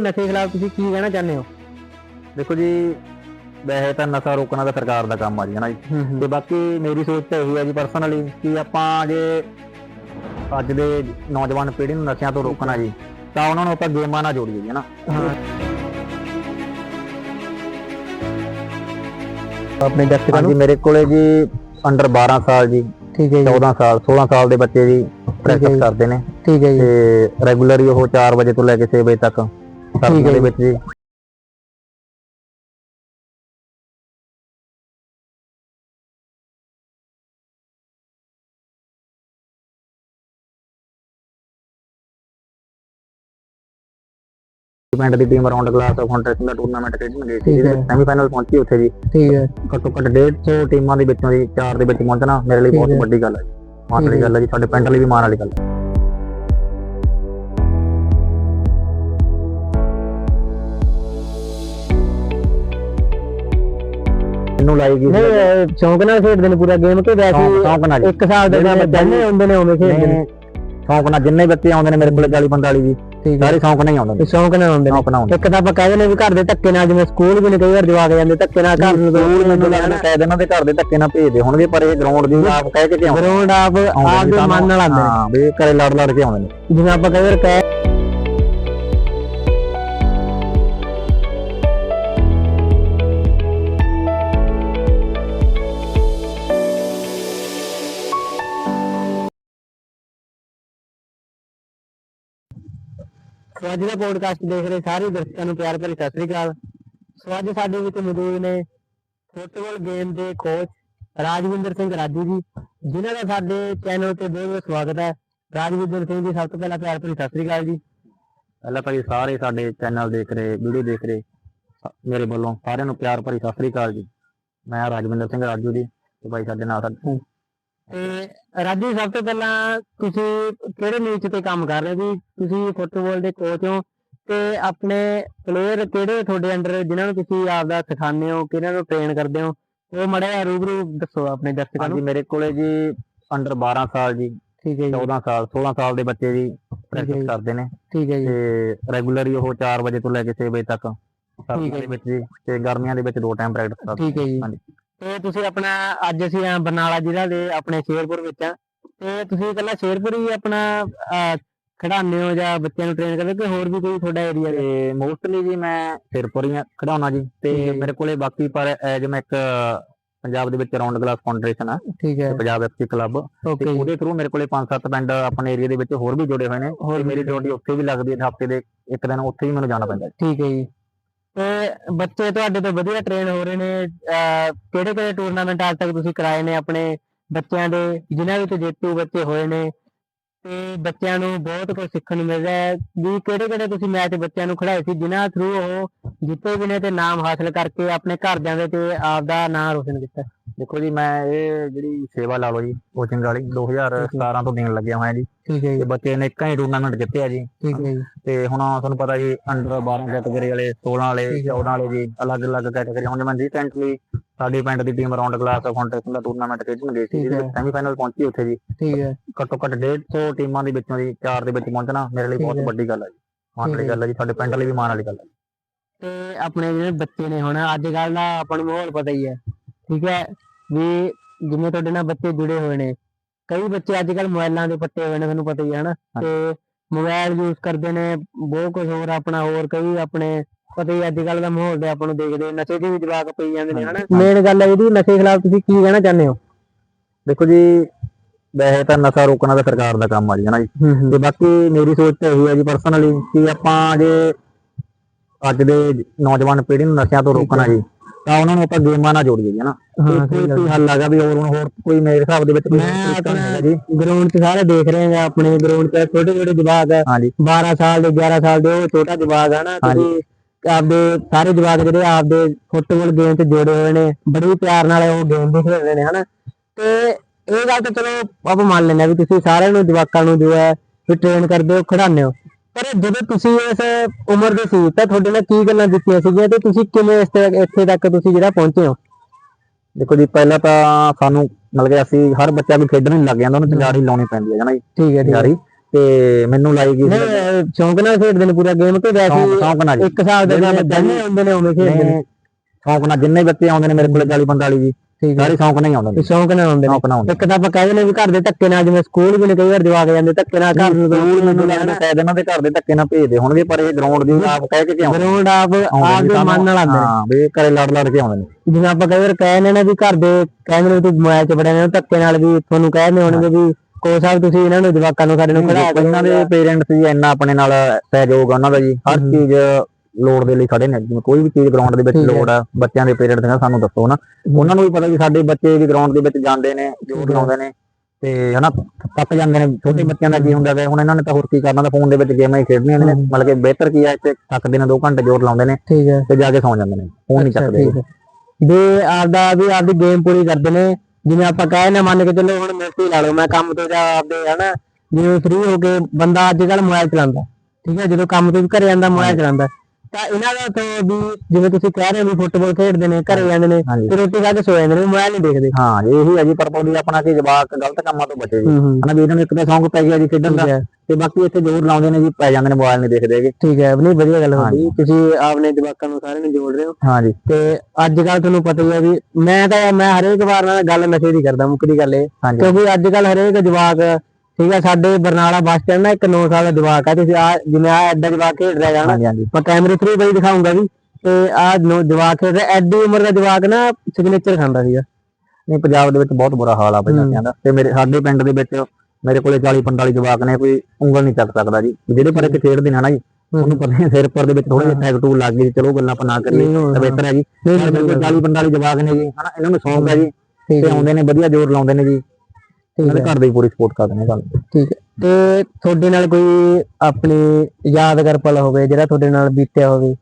ਨਸ਼ੇ ਖਿਲਾਫ ਤੁਸੀਂ ਕੀ ਕਹਿਣਾ ਚਾਹੁੰਦੇ ਹੋ? ਦੇਖੋ ਜੀ ਵੈਸੇ ਤਾਂ ਨਸ਼ਾ ਰੋਕਣਾ ਤਾਂ ਸਰਕਾਰ ਦਾ ਕੰਮ ਆ ਜੀ ਹਨਾ ਜੀ? ਤੇ ਬਾਕੀ ਮੇਰੀ ਸੋਚ ਤਾਂ ਇਹੀ ਹੈ ਜੀ ਪਰਸਨਲੀ ਕਿ ਆਪਾਂ ਜੇ ਅੱਜ ਦੇ ਨੌਜਵਾਨ ਪੀੜ੍ਹੀ ਨੂੰ ਨਸ਼ਿਆਂ ਤੋਂ ਰੋਕਣਾ ਜੀ ਤਾਂ ਉਹਨਾਂ ਨੂੰ ਆਪਾਂ ਗੇਮਾਂ ਨਾਲ ਜੋੜੀਏ ਜੀ ਹਨਾ? ਆਪਣੇ ਹਾਂਜੀ ਨੂੰ ਮੇਰੇ ਕੋਲੇ ਜੀ ਅੰਡਰ 12 ਸਾਲ ਜੀ ਠੀਕ ਹੈ ਜੀ। 14 ਸਾਲ 16 ਸਾਲ ਦੇ ਬੱਚੇ ਜੀ ਜੀ। ਪ੍ਰੈਕਟਿਸ ਕਰਦੇ ਨੇ। ਠੀਕ ਹੈ ਜੀ। ਤੇ ਰੈਗੂਲਰਲੀ ਉਹ 4 ਵਜੇ ਤੋਂ ਲੈ ਕੇ 6 ਵਜੇ ਤੱਕ ਸਰਦੀਆਂ ਜੀ। ਦੇ ਵਿੱਚ ਜੀ ਪਿੰਡ ਦੀ team round class of contest the tournament ਖੇਡਣ ਗਈ ਸੀ ਠੀਕ ਹੈ। ਜਿਹਦੇ ਸੈਮੀਫਾਈਨਲ ਪਹੁੰਚੀ ਉੱਥੇ ਜੀ ਠੀਕ ਹੈ ਘੱਟੋ ਘੱਟ 150 ਟੀਮਾਂ ਦੇ ਵਿੱਚੋਂ ਜੀ 4 ਦੇ ਵਿੱਚ ਪਹੁੰਚਣਾ ਮੇਰੇ ਲਈ ਠੀਕ ਬਹੁਤ ਹੈ। ਵੱਡੀ ਗੱਲ ਹੈ ਮਾਣ ਠੀਕ ਵਾਲੀ ਹੈ। ਗੱਲ ਹੈ ਜੀ ਸਾਡੇ ਪਿੰਡ ਲਈ ਵੀ ਮਾਣ ਵਾਲੀ ਗੱਲ ਹੈ ਮੈਨੂੰ ਲਾਈ ਗਈ ਨਹੀਂ ਇਹ ਸ਼ੌਂਕ ਨਾਲ ਖੇਡਦੇ ਨੇ ਪੂਰਾ ਗੇਮ ਕਿ ਵੈਸੇ ਸ਼ੌਂਕ ਨਾਲ ਇੱਕ ਸਾਲ ਦੇ ਜਿਹੜਾ ਬੱਚਾ ਹੁੰਦੇ ਨੇ ਉਵੇਂ ਖੇਡਦੇ ਨੇ। ਸ਼ੌਂਕ ਨਾਲ ਜਿੰਨੇ ਬੱਚੇ ਆਉਂਦੇ ਨੇ ਮੇਰੇ ਕੋਲ 40 45 ਜੀ ਠੀਕ ਹੈ। ਸਾਰੇ ਸ਼ੌਂਕ ਨਾਲ ਹੀ ਆਉਂਦੇ ਤੇ ਨੇ ਸ਼ੌਂਕ ਨਾਲ ਹੁੰਦੇ ਨੇ। ਸ਼ੌਂਕ ਨਾਲ ਆਉਂਦੇ ਇੱਕ ਤਾਂ ਆਪਾਂ ਕਹਿੰਦੇ ਨੇ ਵੀ ਘਰ ਦੇ ਧੱਕੇ ਨਾਲ ਜਿਵੇਂ ਸਕੂਲ ਵੀ ਨੇ ਕਈ ਵਾਰ ਜਵਾਕ ਜਾਂਦੇ ਧੱਕੇ ਨਾਲ ਘਰ ਨੂੰ ਸਕੂਲ ਮੈਨੂੰ ਲੱਗਦਾ ਸ਼ਾਇਦ ਇਹਨਾਂ ਦੇ ਘਰ ਦੇ ਧੱਕੇ ਨਾਲ ਭੇਜਦੇ ਹੋਣਗੇ ਪਰ ਇਹ ਗਰਾਊਂਡ ਦੀ ਆਪ ਕਹਿ ਕੇ ਆਉਂਦੇ ਗਰਾਊਂਡ ਆਪ ਆਪ ਦੇ ਮਨ ਨਾਲ ਆਉਂਦੇ ਹਾਂ ਵੀ ਘਰੇ ਲੜ ਲੜ ਕੇ ਆਉਂਦੇ ਨੇ ਨੇ। ਜਿਵੇਂ ਆਪਾਂ ਕਈ ਵਾਰ ਕਹਿ ਸੋ ਅੱਜ ਦਾ ਪੋਡਕਾਸਟ ਦੇਖ ਰਹੇ ਸਾਰੇ ਦਰਸ਼ਕਾਂ ਨੂੰ ਪਿਆਰ ਭਰੀ ਸਤਿ ਸ੍ਰੀ ਅਕਾਲ। ਸੋ ਅੱਜ ਸਾਡੇ ਵਿੱਚ ਮੌਜੂਦ ਨੇ ਫੁੱਟਬਾਲ ਗੇਮ ਦੇ ਕੋਚ ਰਾਜਵਿੰਦਰ ਸਿੰਘ ਰਾਜੂ ਜੀ, ਜਿਨ੍ਹਾਂ ਦਾ ਸਾਡੇ ਚੈਨਲ ਤੇ ਬਹੁਤ ਬਹੁਤ ਸਵਾਗਤ ਹੈ। ਰਾਜਵਿੰਦਰ ਸਿੰਘ ਜੀ, ਸਭ ਤੋਂ ਪਹਿਲਾਂ ਪਿਆਰ ਭਰੀ ਸਤਿ ਸ੍ਰੀ ਅਕਾਲ ਜੀ। ਪਹਿਲਾਂ ਤਾਂ ਸਾਰੇ ਸਾਡੇ ਚੈਨਲ ਦੇਖ ਰਹੇ ਵੀਡੀਓ ਦੇਖ ਰਹੇ, ਮੇਰੇ ਵੱਲੋਂ ਸਾਰਿਆਂ ਨੂੰ ਪਿਆਰ ਭਰੀ ਸਤਿ ਸ੍ਰੀ ਅਕਾਲ ਜੀ। ਮੈਂ ਰਾਜਵਿੰਦਰ ਸਿੰਘ ਰਾਜੂ ਜੀ, ਤੇ ਭਾਈ ਸਾਡੇ ਨਾਲ ਸਾਡੇ ਤੇ ਰਾਜੂ ਸਭ ਤੋਂ ਪਹਿਲਾਂ ਤੁਸੀਂ ਕਿਹੜੇ ਨੀਚ ਤੇ ਕੰਮ ਕਰ ਰਹੇ ਜੀ? ਤੁਸੀਂ ਫੁੱਟਬਾਲ ਦੇ ਕੋਚ ਹੋ ਤੇ ਆਪਣੇ ਪਲੇਅਰ ਕਿਹੜੇ ਤੁਹਾਡੇ ਅੰਡਰ ਜਿਨ੍ਹਾਂ ਨੂੰ ਤੁਸੀਂ ਆਪਦਾ ਸਿਖਾਉਂਦੇ ਹੋ ਕਿਹਨਾਂ ਨੂੰ ਟ੍ਰੇਨ ਕਰਦੇ ਹੋ? ਉਹ ਮੜਿਆ ਰੂਬਰੂ ਦੱਸੋ ਆਪਣੇ ਦਰਸ਼ਕਾਂ ਨੂੰ। ਮੇਰੇ ਕੋਲੇ ਜੀ ਅੰਡਰ 12 ਸਾਲ ਜੀ ਠੀਕ ਹੈ ਜੀ। 14 ਸਾਲ 16 ਸਾਲ ਦੇ ਬੱਚੇ ਜੀ। ਪ੍ਰੈਕਟਿਸ ਕਰਦੇ ਨੇ। ਠੀਕ ਹੈ ਜੀ। ਤੇ ਰੈਗੂਲਰਲੀ ਉਹ 4 ਵਜੇ ਤੋਂ ਲੈ ਕੇ 6 ਵਜੇ ਤੱਕ। ਸਰਦੀਆਂ ਹੈ ਦੇ ਵਿੱਚ ਜੀ ਤੇ ਗਰਮੀਆਂ ਦੇ ਵਿੱਚ ਦੋ ਟਾਈਮ ਪ੍ਰੈਕਟਿਸ ਕਰਦੇ ਠੀਕ ਹੈ ਜੀ। ਹਾਂਜੀ। ਤੇ ਤੁਸੀਂ ਆਪਣਾ ਅੱਜ ਅਸੀਂ ਆ ਬਰਨਾਲਾ ਜ਼ਿਲ੍ਹਾ ਦੇ ਆਪਣੇ ਸ਼ੇਰਪੁਰ ਵਿੱਚ ਆ। ਤੇ ਤੁਸੀਂ ਇਕੱਲਾ ਸ਼ੇਰਪੁਰ ਹੀ ਆਪਣਾ ਅਹ, ਖਿਡਾਉਂਦੇ ਹੋ ਜਾਂ ਬੱਚਿਆਂ ਨੂੰ ਟ੍ਰੇਨ ਕਰਦੇ ਹੋ ਕਿ ਹੋਰ ਵੀ ਕੋਈ ਤੁਹਾਡਾ ਏਰੀਆ ਦੇ? ਮੋਸਟਲੀ ਜੀ ਮੈਂ ਸਿਰਪੁਰ ਹੀ ਖਿਡਾਉਣਾ ਜੀ। ਤੇ। ਮੇਰੇ ਕੋਲੇ ਬਾਕੀ ਪਰ ਐਜ ਮੈਂ ਇੱਕ ਪੰਜਾਬ ਦੇ ਵਿੱਚ ਰਾਉਂਡ ਕਲਾਸ ਕਾਉਂਟਰੇਸ਼ਨ ਆ ਠੀਕ ਹੈ। ਪੰਜਾਬ ਐਫਸੀ ਕਲੱਬ ਤੇ ਉਹਦੇ ਥਰੂ ਮੇਰੇ ਕੋਲੇ 5-7 ਪਿੰਡ ਆਪਣੇ ਏਰੀਆ ਦੇ ਵਿੱਚ ਹੋਰ ਵੀ ਜੁੜੇ ਹੋਏ ਨੇ। ਹੋਰ ਮੇਰੀ ਡਿਊਟੀ ਉੱਥੇ ਵੀ ਲੱਗਦੀ ਹੈ ਹਫ਼ਤੇ ਦੇ ਇੱਕ ਦਿਨ ਉੱਥੇ ਵੀ ਮੈਨੂੰ ਜਾਣਾ ਪੈਂਦਾ ਠੀਕ ਹੈ ਜੀ। ਤੇ ਬੱਚੇ ਤੁਹਾਡੇ ਤੋਂ ਵਧੀਆ ਟ੍ਰੇਨ ਹੋ ਰਹੇ ਨੇ ਕਿਹੜੇ ਕਿਹੜੇ ਟੂਰਨਾਮੈਂਟ ਅੱਜ ਤੱਕ ਤੁਸੀਂ ਕਰਾਏ ਨੇ ਆਪਣੇ ਬੱਚਿਆਂ ਦੇ, ਜਿਨ੍ਹਾਂ ਵਿੱਚ ਜੇਤੂ ਬੱਚੇ ਹੋਏ ਨੇ? ਤੇ ਬੱਚਿਆਂ ਨੂੰ ਬਹੁਤ ਕੁਝ ਸਿੱਖਣ ਨੂੰ ਮਿਲ ਰਿਹਾ ਹੈ। ਵੀ ਕਿਹੜੇ ਕਿਹੜੇ ਤੁਸੀਂ ਮੈਚ ਬੱਚਿਆਂ ਨੂੰ ਖਿਡਾਏ ਸੀ ਜਿਨ੍ਹਾਂ ਥਰੂ ਉਹ ਜਿੱਤੇ ਵੀ ਨੇ ਤੇ ਨਾਮ ਹਾਸਲ ਕਰਕੇ ਆਪਣੇ ਘਰਦਿਆਂ ਦੇ ਤੇ ਆਪਦਾ ਨਾਮ ਰੋਸ਼ਨ ਕੀਤਾ। ਦੇਖੋ ਜੀ ਮੈਂ ਇਹ ਜਿਹੜੀ ਸੇਵਾ ਲਾ ਲਓ ਜੀ ਕੋਚਿੰਗ ਵਾਲੀ 2017 ਤੋਂ ਦੇਣ ਲੱਗਿਆ ਹੋਇਆ ਜੀ। ਠੀਕ ਹੈ ਤੇ ਬੱਚੇ ਨੇ ਹੀ ਟੂਰਨਾਮੈਂਟ ਜਿੱਤਿਆ ਜੀ। ਠੀਕ ਹੈ ਜੀ। ਤੇ ਹੁਣ ਤੁਹਾਨੂੰ ਪਤਾ ਜੀ ਅੰਡਰ 12 ਕੈਟਾਗਰੀ ਵਾਲੇ 16 ਵਾਲੇ ਠੀਕ ਹੈ। 14 ਵਾਲੇ ਜੀ ਅਲੱਗ-ਅਲੱਗ ਕੈਟਾਗਰੀ ਹੁਣ ਜਿਵੇਂ ਰੀਸੈਂਟਲੀ ਸਾਡੇ ਪਿੰਡ ਦੀ ਟੀਮ ਰਾਉਂਡ ਆਫ ਕੰਟੈਸਟ ਦਾ ਟੂਰਨਾਮੈਂਟ ਖੇਡਣ ਗਈ ਸੀ ਜਿਹਦੇ। ਵਿੱਚ ਸੈਮੀਫਾਈਨਲ ਪਹੁੰਚੀ ਉੱਥੇ ਜੀ। ਠੀਕ ਹੈ। ਘੱਟੋ ਘੱਟ 150 ਟੀਮਾਂ ਦੇ ਵਿੱਚੋਂ ਜੀ 4 ਦੇ ਵਿੱਚ ਪਹੁੰਚਣਾ ਮੇਰੇ ਲਈ ਬਹੁਤ। ਵੱਡੀ ਗੱਲ ਹੈ ਜੀ। ਮਾਣ ਵਾਲੀ। ਗੱਲ ਹੈ ਜੀ ਸਾਡੇ ਪਿੰਡ ਲਈ ਵੀ ਮਾਣ ਵਾਲੀ ਗੱਲ ਹੈ ਤੇ ਆਪਣੇ ਜਿਹੜੇ ਬੱਚੇ ਨੇ ਹੁਣ ਅੱਜ ਕੱਲ ਦਾ ਆਪਾਂ ਨੂੰ ਮਾਹੌਲ ਪਤਾ ਹੀ ਹੈ। ਠੀਕ ਹੈ। ਵੀ ਜਿਵੇਂ ਤੁਹਾਡੇ ਨਾਲ ਬੱਚੇ ਜੁੜੇ ਹੋਏ ਨੇ ਕਈ ਬੱਚੇ ਅੱਜ ਕੱਲ ਮੋਬਾਈਲਾਂ ਦੇ ਪੱਟੇ ਹੋਏ ਨੇ ਤੁਹਾਨੂੰ ਪਤਾ ਹੀ ਹੈ ਹਨਾ? ਤੇ ਮੋਬਾਈਲ ਯੂਜ਼ ਕਰਦੇ ਨੇ ਬਹੁਤ ਕੁਝ ਹੋਰ ਆਪਣਾ ਹੋਰ ਕਈ ਆਪਣੇ ਪਤਾ ਹੀ ਅੱਜ ਕੱਲ ਦਾ ਮਾਹੌਲ ਦੇ ਆਪਾਂ ਨੂੰ ਦੇਖਦੇ ਨਸ਼ੇ ਦੇ ਵੀ ਜਵਾਕ ਪਈ ਜਾਂਦੇ ਨੇ ਹਨਾ। ਮੇਨ ਗੱਲ ਹੈ ਇਹਦੀ ਨਸ਼ੇ ਖਿਲਾਫ ਤੁਸੀਂ ਕੀ ਕਹਿਣਾ ਚਾਹੁੰਦੇ ਹੋ? ਦੇਖੋ ਜੀ ਵੈਸੇ ਤਾਂ ਨਸ਼ਾ ਰੋਕਣਾ ਤਾਂ ਸਰਕਾਰ ਦਾ ਕੰਮ ਆ ਜੀ ਹਨਾ ਜੀ? ਤੇ ਬਾਕੀ ਮੇਰੀ ਸੋਚ ਤਾਂ ਇਹੀ ਹੈ ਜੀ ਪਰਸਨਲੀ ਕਿ ਆਪਾਂ ਜੇ ਅੱਜ ਦੇ ਨੌਜਵਾਨ ਪੀੜ੍ਹੀ ਨੂੰ ਨਸ਼ਿਆਂ ਤੋਂ ਰੋਕਣਾ ਜੀ ਤਾਂ ਉਹਨਾਂ ਨੂੰ ਆਪਾਂ ਗੇਮਾਂ ਨਾਲ ਜੋੜੀਏ ਜੀ ਹਨਾ? ਹਾਂ ਕੋਈ ਕੋਈ ਹੱਲ ਹੈਗਾ ਵੀ ਹੋਰ ਹੋਰ ਕੋਈ ਮੇਰੇ ਹਿਸਾਬ ਦੇ ਵਿੱਚ ਕੋਈ ਮੈਂ ਤਰੀਕਾ ਨਹੀਂ ਹੈਗਾ ਜੀ। ਗਰਾਊਂਡ 'ਚ ਸਾਰੇ ਦੇਖ ਰਹੇ ਹਾਂ ਆਪਣੇ ਗਰਾਊਂਡ 'ਚ ਛੋਟੇ ਛੋਟੇ ਜਵਾਕ ਆ ਹਾਂਜੀ 12 ਸਾਲ ਦੇ 11 ਸਾਲ ਦੇ ਉਹ ਛੋਟਾ ਜਵਾਕ ਆ ਨਾ। ਤੁਸੀਂ ਆਪਦੇ ਸਾਰੇ ਜਵਾਕ ਜਿਹੜੇ ਆਪਦੇ ਫੁੱਟਬਾਲ ਗੇਮ 'ਚ ਜੁੜੇ ਹੋਏ ਨੇ ਬੜੀ ਪਿਆਰ ਨਾਲ ਉਹ ਗੇਮ ਵੀ ਖੇਡਦੇ ਨੇ ਹਨਾ? ਤੇ ਇਹ ਗੱਲ ਤਾਂ ਚਲੋ ਆਪਾਂ ਮੰਨ ਲੈਂਦੇ ਵੀ ਤੁਸੀਂ ਸਾਰਿਆਂ ਨੂੰ ਜਵਾਕਾਂ ਨੂੰ ਜੋ ਹੈ ਵੀ ਟ੍ਰੇਨ ਕਰਦੇ ਹੋ ਖਿਡਾਉਂਦੇ ਹੋ। ਪਰ ਜਦੋਂ ਤੁਸੀਂ ਇਸ ਉਮਰ ਦੇ ਸੀ ਤਾਂ ਤੁਹਾਡੇ ਨਾਲ ਕੀ ਗੱਲਾਂ ਦਿੱਤੀਆਂ ਸੀਗੀਆਂ ਤੇ ਤੁਸੀਂ ਕਿਵੇਂ ਇਸ ਤੇ ਇੱਥੇ ਤੱਕ ਤੁਸੀਂ ਜਿਹੜਾ ਪਹੁੰਚੇ ਹੋ? ਦੇਖੋ ਜੀ ਪਹਿਲਾਂ ਤਾਂ ਸਾਨੂੰ ਮਤਲਬ ਕਿ ਅਸੀਂ ਹਰ ਬੱਚਾ ਵੀ ਖੇਡਣ ਹੀ ਲੱਗ ਜਾਂਦਾ ਉਹਨੂੰ ਤੰਜਾਰੀ ਲਾਉਣੀ ਪੈਂਦੀ ਹੈ ਜਨਾ ਜੀ? ਠੀਕ ਹੈ ਤੰਜਾਰੀ ਤੇ ਮੈਨੂੰ ਲਾਈ ਗਈ ਨਹੀਂ ਸ਼ੌਂਕ ਨਾਲ ਖੇਡਦੇ ਨੇ ਪੂਰਾ ਗੇਮ ਤੇ ਵੈਸੇ ਸ਼ੌਂਕ ਨਾਲ ਇੱਕ ਹਿਸਾਬ ਦੇ ਨਾਲ ਬੰਨੇ ਹੁੰਦੇ ਨੇ ਉਵੇਂ ਖੇਡਦੇ ਨੇ। ਨਹੀਂ, ਸ਼ੌਂਕ ਨਾਲ ਜਿੰਨੇ ਬੱਚੇ ਆਉਂਦੇ ਨੇ ਮੇਰੇ ਕੋਲੇ 40 45 ਜੀ ਸਾਰੇ ਸ਼ੌਂਕ ਨਾਲ ਹੀ ਆਉਂਦੇ ਨੇ। ਸ਼ੌਂਕ ਨਾਲ ਹੁੰਦੇ ਨੇ। ਆਉਂਦੇ ਇੱਕ ਤਾਂ ਆਪਾਂ ਕਹਿੰਦੇ ਨੇ ਵੀ ਘਰ ਦੇ ਧੱਕੇ ਨਾਲ ਜਿਵੇਂ ਸਕੂਲ ਵੀ ਨੇ ਕਈ ਵਾਰ ਜਵਾਕ ਜਾਂਦੇ ਧੱਕੇ ਨਾਲ ਘਰ ਨੂੰ ਸਕੂਲ ਮੈਨੂੰ ਲੱਗਦਾ ਸ਼ਾਇਦ ਇਹਨਾਂ ਦੇ ਘਰ ਦੇ ਧੱਕੇ ਨਾਲ ਭੇਜਦੇ ਹੋਣਗੇ ਪਰ ਇਹ ਗਰਾਊਂਡ ਦੀ ਆਪ ਕਹਿ ਕੇ ਕਿ ਆਉਂਦੇ ਗਰਾਊਂਡ ਆਪ ਆਉਂਦੇ ਆਪ ਦੇ। ਮਨ ਨਾਲ ਆਉਂਦੇ ਨੇ। ਹਾਂ ਵੀ ਘਰੇ ਲੜ ਲੜ ਕੇ ਆਉਂਦੇ ਨੇ। ਜਿਵੇਂ ਆਪਾਂ ਕਈ ਵਾਰ ਕਹਿੰਦੇ ਨੇ ਵੀ ਘਰ ਦੇ ਕਹਿੰਦੇ ਨੇ ਤੂੰ ਮੋਬਾਈਲ 'ਚ ਬੜਿਆ ਨੇ ਧੱਕੇ ਨਾਲ ਵੀ ਤੁਹਾਨੂੰ ਕਹਿੰਦੇ ਹੋਣਗੇ ਵੀ ਕੋ ਸਾਹਿਬ ਤੁਸੀਂ ਇਹਨਾਂ ਨੂੰ ਜਵਾਕਾਂ ਨੂੰ ਸਾਡੇ ਨੂੰ ਖੜਾ ਇਹਨਾਂ ਦੇ ਪੇਰੈਂਟਸ ਜੀ ਇੰਨਾ ਆਪਣੇ ਨਾਲ ਸਹਿਯੋਗ ਆ ਉਹਨਾਂ ਦਾ ਜੀ। ਹਰ। ਚੀਜ਼ ਲੋੜ ਦੇ ਲਈ ਖੜੇ ਨੇ ਜਿਵੇਂ ਕੋਈ ਵੀ ਚੀਜ਼ ਗਰਾਊਂਡ ਦੇ ਵਿੱਚ। ਲੋੜ ਆ ਬੱਚਿਆਂ ਦੇ ਪੇਰੈਂਟਸ ਨੇ ਸਾਨੂੰ ਦੱਸੋ ਨਾ। ਉਹਨਾਂ ਨੂੰ ਵੀ ਪਤਾ ਵੀ ਸਾਡੇ ਬੱਚੇ ਵੀ ਗਰਾਊਂਡ ਦੇ ਵਿੱਚ ਜਾਂਦੇ ਨੇ ਜੋਰ ਲਾਉਂਦੇ ਨੇ। ਤੇ ਹਨਾ ਥੱਕ ਜਾਂਦੇ ਨੇ ਛੋਟੇ ਬੱਚਿਆਂ ਦਾ ਕੀ ਹੁੰਦਾ ਹੈ ਹੁਣ ਇਹਨਾਂ ਨੇ ਤਾਂ ਹੋਰ ਕੀ ਕਰਨਾ ਤਾਂ ਫੋਨ ਦੇ ਵਿੱਚ ਗੇਮਾਂ ਹੀ ਖੇਡਣੀਆਂ ਨੇ। ਮਤਲਬ ਕਿ ਬਿਹਤਰ ਕੀ ਹੈ ਇੱਥੇ ਥੱਕਦੇ ਨੇ 2 ਘੰਟੇ ਜੋਰ ਲਾਉਂਦੇ ਨੇ ਤੇ ਜਾ ਕੇ ਸੌਂ ਜਾਂਦੇ ਨੇ। ਫੋਨ ਨਹੀਂ ਚੱਕਦੇ ਵੀ ਆਪਦਾ ਵੀ ਆਪਦੀ ਗੇਮ ਪੂਰੀ ਕਰਦੇ ਨੇ ਜਿਵੇਂ ਆਪਾਂ ਕਹੇ ਨਾ ਮੰਨ ਕੇ ਚੱਲੋ ਹੁਣ ਮੇਰੇ ਲਾ ਲਓ ਮੈਂ ਕੰਮ ਤੋਂ ਜਾਂ ਆਪਦੇ ਹਨਾ ਜਿਵੇਂ ਫ੍ਰੀ ਹੋ ਕੇ ਬੰਦਾ ਅੱਜ ਕੱਲ ਮੋਬਾਈਲ ਚਲਾਉਂਦਾ ਠੀਕ ਹੈ ਜਦੋਂ ਕੰਮ ਤੋਂ ਵੀ ਘਰੇ ਜਾਂਦਾ ਮੋਬਾਈਲ ਚਲਾਉਂਦਾ ਤਾਂ ਇਹਨਾਂ ਦਾ ਤਾਂ ਵੀ ਜਿਵੇਂ ਤੁਸੀਂ ਕਹਿ ਰਹੇ ਹੋ ਵੀ ਫੁੱਟਬਾਲ ਖੇਡਦੇ ਨੇ ਘਰੇ ਜਾਂਦੇ ਨੇ ਤੇ ਰੋਟੀ ਖਾ ਕੇ ਸੋ ਜਾਂਦੇ ਨੇ ਮੋਬਾਈਲ ਨਹੀਂ ਦੇਖਦੇ। ਹਾਂ ਇਹੀ ਹੈ ਜੀ ਪਰਪਲ ਦੀ ਆਪਣਾ ਕਿ ਜਵਾਕ ਗਲਤ ਕੰਮਾਂ ਤੋਂ ਬਚੇ ਜੀ। ਹਨਾ ਵੀ ਇਹਨਾਂ ਨੂੰ ਇੱਕ ਤਾਂ ਸੌਂਗ ਪੈ ਗਿਆ ਜੀ ਖੇਡਣ ਦਾ। ਤੇ ਬਾਕੀ ਇੱਥੇ ਜ਼ੋਰ ਲਾਉਂਦੇ ਨੇ ਜੀ ਪੈ ਜਾਂਦੇ ਨੇ ਮੋਬਾਈਲ ਨਹੀਂ ਦੇਖਦੇ ਹੈਗੇ। ਠੀਕ ਹੈ ਨਹੀਂ ਵਧੀਆ ਗੱਲ ਹੋ ਹਾਂਜੀ। ਗਈ ਤੁਸੀਂ ਆਪਣੇ ਜਵਾਕਾਂ ਨੂੰ ਸਾਰਿਆਂ ਨੂੰ ਜੋੜ ਰਹੇ ਹੋ। ਹਾਂ ਜੀ ਤੇ ਅੱਜ ਕੱਲ ਤੁਹਾਨੂੰ ਪਤਾ ਹੀ ਹੈ ਵੀ ਮੈਂ ਤਾਂ ਮੈਂ ਹਰੇਕ ਵਾਰ ਨਾਲ ਗੱਲ ਨਸ਼ੇ ਦੀ ਕਰਦਾ ਮੁੱਕਦੀ ਗੱਲ ਇਹ। ਹਾਂਜੀ। ਕਿਉਂਕਿ ਅੱਜ ਕੱਲ ਹਰੇਕ ਜਵਾਕ ਠੀਕ ਹੈ ਸਾਡੇ ਬਰਨਾਲਾ ਬੱਸ ਸਟੈਂਡ ਨਾ ਇੱਕ 9 ਸਾਲ ਦਾ ਜਵਾਕ ਹੈ ਤੁਸੀਂ ਆ ਜਿਵੇਂ ਆ ਐਡਾ ਜਵਾਕ ਖੇਡ ਰਿਹਾ ਹੈ ਹਾਂਜੀ ਹਾਂਜੀ। ਮੈਂ ਕੈਮਰੇ ਥਰੂ ਬਈ ਦਿਖਾਉਂਗਾ ਵੀ ਤੇ ਆ ਨੋ ਜਵਾਕ ਖੇਡ ਰਿਹਾ ਐਡੀ ਉਮਰ ਦਾ ਜਵਾਕ ਨਾ ਸਿਗਨੇਚਰ ਖਾਂਦਾ ਸੀਗਾ। ਨਹੀਂ ਪੰਜਾਬ ਦੇ ਵਿੱਚ ਬਹੁਤ ਬੁਰਾ ਹਾਲ ਆ ਬਈ ਹੂੰ। ਨਸ਼ਿਆਂ ਦਾ। ਤੇ ਮੇਰੇ ਸਾਡੇ ਪਿੰਡ ਦੇ ਵਿੱਚ ਮੇਰੇ ਕੋਲੇ 40 45 ਜਵਾਕ ਨੇ ਕੋਈ ਉਂਗਲ ਨਹੀਂ ਚੱਕ ਸਕਦਾ ਜੀ। ਜਿਹੜੇ ਪਰ ਖੇਡਦੇ ਨੇ ਨਾ ਜੀ ਉਹਨੂੰ ਪਤਾ ਹੈ ਸਿਰ ਪਰ ਦੇ ਵਿੱਚ ਥੋੜੇ ਜਿਹਾ ਟੈਗ ਟੂ ਲੱਗ ਗਈ ਚਲੋ ਗੱਲਾਂ ਆਪਾਂ ਨਾ ਕਰੀਏ ਤਾਂ ਬਿਹਤਰ ਹੈ ਜੀ। ਮੇਰੇ ਕੋਲ 40 45 ਜਵਾਕ ਨੇ ਜੀ ਹਨਾ ਇਹਨਾਂ ਨੂੰ ਸ਼ੌਂਕ ਹੈ ਜੀ ਤੇ ਆਉਂਦੇ ਨੇ ਵਧੀਆ ਜ਼ੋਰ ਲਾਉਂਦੇ ਨੇ ਜੀ। ਹੈ। ਘਰ ਦੇ ਪੂਰੀ ਸਪੋਰਟ ਕਰਦੇ ਨੇ ਗੱਲ ਠੀਕ ਹੈ। ਤੇ ਤੁਹਾਡੇ ਨਾਲ ਕੋਈ ਆਪਣੀ ਯਾਦਗਾਰ ਪਲ ਹੋਵੇ ਜਿਹੜਾ ਤੁਹਾਡੇ ਨਾਲ ਬੀਤਿਆ ਹੋਵੇ?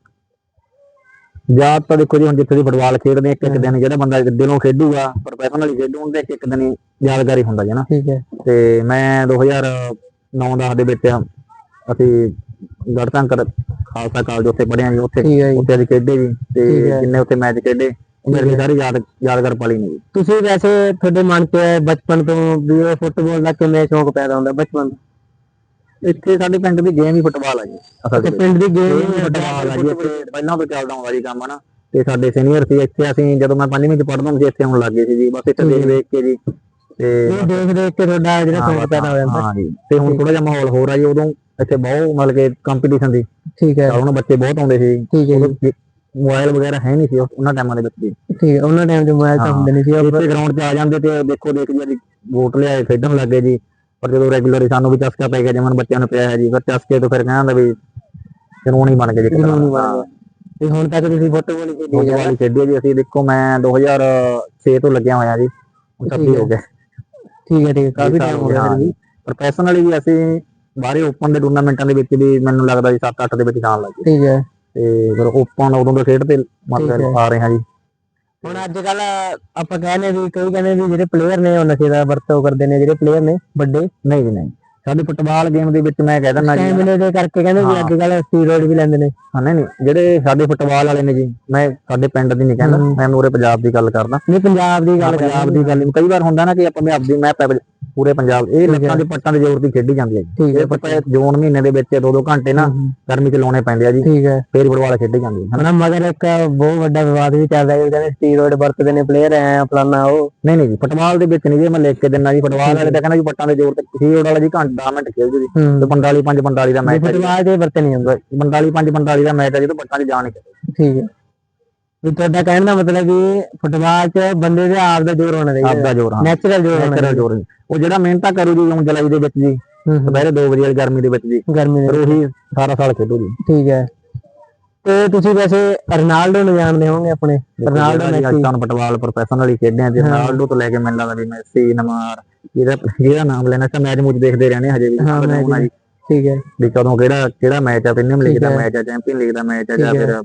ਯਾਦ ਤਾਂ ਦੇਖੋ ਜੀ ਹੁਣ ਜਿੱਥੇ ਦੀ ਫੁੱਟਬਾਲ ਖੇਡਦੇ ਇੱਕ ਇੱਕ ਦਿਨ ਜਿਹੜਾ ਬੰਦਾ ਦਿਲੋਂ ਖੇਡੂਗਾ ਪ੍ਰੋਫੈਸ਼ਨਲੀ ਖੇਡੂ ਉਹਦੇ ਇੱਕ ਦਿਨ ਯਾਦਗਾਰੀ ਹੁੰਦਾ ਜੀ ਨਾ। ਠੀਕ ਹੈ। ਤੇ ਮੈਂ 2009-10 ਦੇ ਵਿੱਚ ਅਸੀਂ ਗੜਤੰਕਰ ਖਾਲਸਾ ਕਾਲਜ ਉੱਥੇ ਪੜ੍ਹਿਆ ਜੀ ਉੱਥੇ ਜੀ। ਉੱਥੇ ਅਸੀਂ ਖੇਡੇ ਜੀ ਠੀਕ ਤੇ। ਜਿੰਨੇ ਉੱਥੇ ਮੈਚ ਖੇਡੇ ਮੇਰੇ ਲਈ ਸਾਰੀ ਯਾਦ ਯਾਦਗਾਰ ਪਲ ਹੀ ਨੇ ਜੀ। ਤੁਸੀਂ ਵੈਸੇ ਤੁਹਾਡੇ ਮਨ 'ਚ ਬਚਪਨ ਤੋਂ ਵੀ ਫੁੱਟਬਾਲ ਦਾ ਕਿਵੇਂ ਸ਼ੌਂਕ ਪੈਦਾ ਹੁੰਦਾ ਬਚਪਨ ਤੋਂ ਇੱਥੇ ਸਾਡੇ ਪਿੰਡ ਦੀ ਗੇਮ ਹੀ ਫੁੱਟਬਾਲ ਆ ਜੀ। ਤੇ ਪਿੰਡ ਦੀ ਗੇਮ ਹੀ ਫੁੱਟਬਾਲ ਆ ਜੀ ਇੱਥੇ। ਪਹਿਲਾਂ ਤੋਂ ਚੱਲਦਾ ਆਉਂਦਾ ਜੀ ਕੰਮ ਹਨਾ। ਤੇ ਸਾਡੇ ਸੀਨੀਅਰ ਸੀ ਇੱਥੇ ਅਸੀਂ ਜਦੋਂ ਮੈਂ ਪੰਜਵੀਂ ਚ ਪੜ੍ਹਦਾ ਸੀ ਇੱਥੇ ਆਉਣ ਲੱਗ ਗਏ ਸੀ ਜੀ। ਬਸ ਇੱਥੇ ਦੇਖ ਦੇਖ ਕੇ ਜੀ ਤੇ ਇਹ ਦੇਖ ਦੇਖ ਕੇ ਤੁਹਾਡਾ ਜਿਹੜਾ ਸ਼ੌਂਕ ਪੈਦਾ ਹੋ ਜਾਂਦਾ। ਹਾਂ ਜੀ। ਤੇ ਹੁਣ ਥੋੜਾ ਜਿਹਾ ਮਾਹੌਲ ਹੋਰ ਆ ਜੀ ਉਦੋਂ ਇੱਥੇ ਬਹੁਤ ਮਤਲਬ ਕਿ ਕੰਪੀਟੀਸ਼ਨ ਦੀ ਠੀਕ ਹੈ। ਹੁਣ ਬੱਚੇ ਬਹੁਤ ਆਉਂਦੇ ਸੀ। ਠੀਕ ਹੈ ਮੋਬਾਈਲ ਵਗੈਰਾ ਹੈ ਨਹੀਂ ਸੀ ਉਹਨਾਂ ਟਾਈਮਾਂ ਦੇ ਵਿੱਚ ਵੀ ਠੀਕ ਹੈ ਉਹਨਾਂ ਟਾਈਮ 'ਚ ਮੋਬਾਈਲ ਤਾਂ। ਹੁੰਦੇ ਨਹੀਂ ਸੀ। ਇੱਥੇ ਗਰਾਊਂਡ 'ਚ ਆ ਜਾਂਦੇ ਤੇ ਦੇਖੋ ਦੇਖ ਜੀ ਵੋਟ ਲਿਆਏ ਖੇਡਣ ਲੱਗੇ ਜੀ। ਪਰ ਜਦੋਂ ਰੈਗੂਲਰ ਸਾਨੂੰ ਵੀ ਚਸਕਾ ਪੈ ਗਿਆ ਜਿਵੇਂ ਬੱਚਿਆਂ ਨੂੰ ਪਿਆ ਹੈ ਜੀ ਫਿਰ ਚਸਕੇ ਤੋਂ ਫਿਰ ਕਹਿੰਦਾ ਵੀ ਕਾਨੂੰਨੀ ਬਣ ਕੇ ਜੀ ਕਾਨੂੰਨੀ ਬਣ ਗਿਆ। ਤੇ ਹੁਣ ਤੱਕ ਤੁਸੀਂ ਫੁੱਟਬਾਲ ਹੀ ਖੇਡੀ ਹੈ। ਫੁੱਟਬਾਲ ਖੇਡੀ ਜੀ। ਅਸੀਂ ਦੇਖੋ ਮੈਂ 2006 ਤੋਂ ਲੱਗਿਆ ਹੋਇਆ ਜੀ। ਹੁਣ ਤੱਕ ਹੈ। ਹੋ ਗਿਆ ਠੀਕ ਹੈ ਠੀਕ ਹੈ। ਕਾਫੀ ਟਾਈਮ ਹੋ ਹੋ ਗਿਆ ਗਿਆ, ਵੀ। ਪ੍ਰੋਫੈਸ਼ਨਲੀ ਵੀ ਅਸੀਂ ਬਾਹਰੇ ਓਪਨ ਦੇ ਟੂਰਨਾਮੈਂਟਾਂ ਦੇ ਵਿੱਚ ਵੀ ਮੈਨੂੰ ਲੱਗਦਾ ਜੀ 7-8 ਦੇ ਵਿੱਚ ਜਾਣ ਲੱਗ ਠੀਕ ਹੈ। ਤੇ ਫਿਰ ਓਪਨ ਉਦੋਂ ਤੋਂ ਖੇਡਦੇ ਮਤਲਬ ਹੈ। ਆ ਰਹੇ ਹਾਂ ਜੀ। ਹੁਣ ਅੱਜ ਕੱਲ ਆਪਾਂ ਕਹਿੰਦੇ ਵੀ ਕਈ ਕਹਿੰਦੇ ਵੀ ਜਿਹੜੇ ਪਲੇਅਰ ਨੇ ਉਹ ਨਸ਼ੇ ਦਾ ਵਰਤੋਂ ਕਰਦੇ ਨੇ ਜਿਹੜੇ ਪਲੇਅਰ ਨੇ ਵੱਡੇ ਨਹੀਂ ਜੀ ਨਹੀਂ। ਸਾਡੇ ਫੁੱਟਬਾਲ ਗੇਮ ਦੇ ਵਿੱਚ ਮੈਂ ਕਹਿ ਦਿੰਦਾ ਜੀ। ਸਟੈਮਿਨੇ ਦੇ ਕਰਕੇ ਕਹਿੰਦੇ ਵੀ। ਅੱਜ ਕੱਲ ਸਟੀਰੋਇਡ ਵੀ ਲੈਂਦੇ ਨੇ। ਹਾਂ ਨਹੀਂ ਨਹੀਂ ਜਿਹੜੇ ਸਾਡੇ ਫੁੱਟਬਾਲ ਵਾਲੇ ਨੇ ਜੀ ਮੈਂ ਸਾਡੇ ਪਿੰਡ ਦੀ ਨਹੀਂ ਕਹਿੰਦਾ। ਮੈਂ ਮੂਰੇ ਪੰਜਾਬ ਦੀ ਗੱਲ ਕਰਦਾ। ਨਹੀਂ ਪੰਜਾਬ ਦੀ ਗੱਲ ਪੰਜਾਬ ਦੀ ਗੱਲ ਕਈ ਵਾਰ ਹੁੰਦਾ ਨਾ ਕਿ ਆਪਾਂ ਮੈਂ ਆਪਦੀ ਮੈਂ ਪੂਰੇ ਪੰਜਾਬ ਇਹ। ਲੱਤਾਂ ਦੇ ਪੱਟਾਂ ਦੇ ਜ਼ੋਰ ਦੀ ਖੇਡੀ ਜਾਂਦੀ ਹੈ ਜੀ। ਇਹ ਪਤਾ ਜੂਨ ਮਹੀਨੇ ਦੇ ਵਿੱਚ ਦੋ ਦੋ ਘੰਟੇ ਨਾ ਗਰਮੀ ਚ ਲਾਉਣੇ ਪੈਂਦੇ ਆ ਜੀ। ਠੀਕ ਹੈ। ਫੇਰ ਫੁੱਟਬਾਲ ਖੇਡੀ ਜਾਂਦੀ ਹੈ ਹਨਾ? ਮਗਰ ਇੱਕ ਬਹੁਤ ਵੱਡਾ ਵਿਵਾਦ ਵੀ ਚੱਲ ਰਿਹਾ ਹੈ ਕਹਿੰਦੇ ਸਟੀਰੋਇਡ ਵਰਤਦੇ ਨੇ ਪਲੇਅਰ ਐ ਫਲਾਨਾ ਉਹ। ਨਹੀਂ ਨਹੀਂ ਜੀ ਫੁੱਟਬਾਲ ਦੇ ਵਿੱਚ ਨਹੀਂ ਜੀ ਮੈਂ ਲਿਖ ਕੇ ਦਿੰਦਾ ਜੀ ਫੁੱਟਬਾਲ ਵਾਲੇ ਤਾਂ ਕਹਿੰਦਾ ਜੀ ਪੱਟਾਂ ਦੇ ਜ਼ੋਰ ਤੇ ਸੀ ਵਾਲਾ ਜੀ ਘੰਟਾ ਮਿੰਟ ਖੇਡ ਜੂ ਜੀ ਹੂੰ। ਤੇ 45 5 45 ਦਾ ਮੈਚ ਹੈ ਜੀ। ਫੁੱਟਬਾਲ ਦੇ ਵਰਤੇ ਨਹੀਂ ਹੁੰਦਾ 45 5 45 ਦਾ ਮੈਚ ਹੈ ਜਦੋਂ ਪੱਟਾਂ 'ਚ ਜਾਣ ਨਹੀਂ ਠੀਕ ਹੈ। ਵੀ ਤੁਹਾਡਾ ਕਹਿਣ ਦਾ ਮਤਲਬ ਵੀ ਫੁੱਟਬਾਲ 'ਚ ਬੰਦੇ ਦੇ ਆਪ ਦਾ ਜ਼ੋਰ ਹੋਣਾ ਚਾਹੀਦਾ। ਆਪਦਾ ਜ਼ੋਰ ਹਾਂ। ਨੈਚੁਰਲ ਜ਼ੋਰ ਨੈਚੁਰਲ ਜ਼ੋਰ। ਉਹ ਜਿਹੜਾ ਮਿਹਨਤਾਂ ਕਰੂ ਜੀ ਹੁਣ ਜੁਲਾਈ ਦੇ ਵਿੱਚ ਜੀ ਦੁਪਹਿਰੇ 2 ਵਜੇ ਵਾਲੀ ਗਰਮੀ ਦੇ ਵਿੱਚ ਜੀ। ਗਰਮੀ ਦੇ ਉਹੀ 18 ਸਾਲ ਖੇਡੂ ਜੀ। ਠੀਕ ਹੈ। ਤੇ ਤੁਸੀਂ ਵੈਸੇ ਰੋਨਾਲਡੋ ਨੂੰ ਜਾਣਦੇ ਹੋਵੋਗੇ ਆਪਣੇ? Ronaldo Messi. ਤਾਂ ਫੁੱਟਬਾਲ ਪ੍ਰੋਫੈਸ਼ਨਲੀ ਖੇਡਦੇ ਆ ਜੀ। ਹਾਂ। ਰੋਨਾਲਡੋ ਤੋਂ ਲੈ ਕੇ ਮੈਨੂੰ ਲੱਗਦਾ ਵੀ ਮੈਸੀ ਨਮਾਰ ਜਿਹਦਾ ਜਿਹਦਾ ਨਾਮ ਲੈਣਾ ਤਾਂ ਮੈਚ ਮੂਚ ਦੇਖਦੇ ਰਹਿੰਦੇ ਹਜੇ ਵੀ। ਹਾਂ, ਪਤਾ ਹੋਣਾ ਠੀਕ ਹੈ। ਵੀ ਕਦੋਂ ਕਿਹੜਾ ਕਿਹੜਾ ਮੈਚ ਆ ਪ੍ਰੀਮੀਅਰ ਲੀਗ ਠੀਕ ਦਾ ਹੈ। ਮੈਚ ਆ ਚੈਂਪੀਅਨ ਲੀਗ ਦਾ ਮੈਚ ਆ ਜਾਂ ਠੀਕ ਹੈ। ਫਿਰ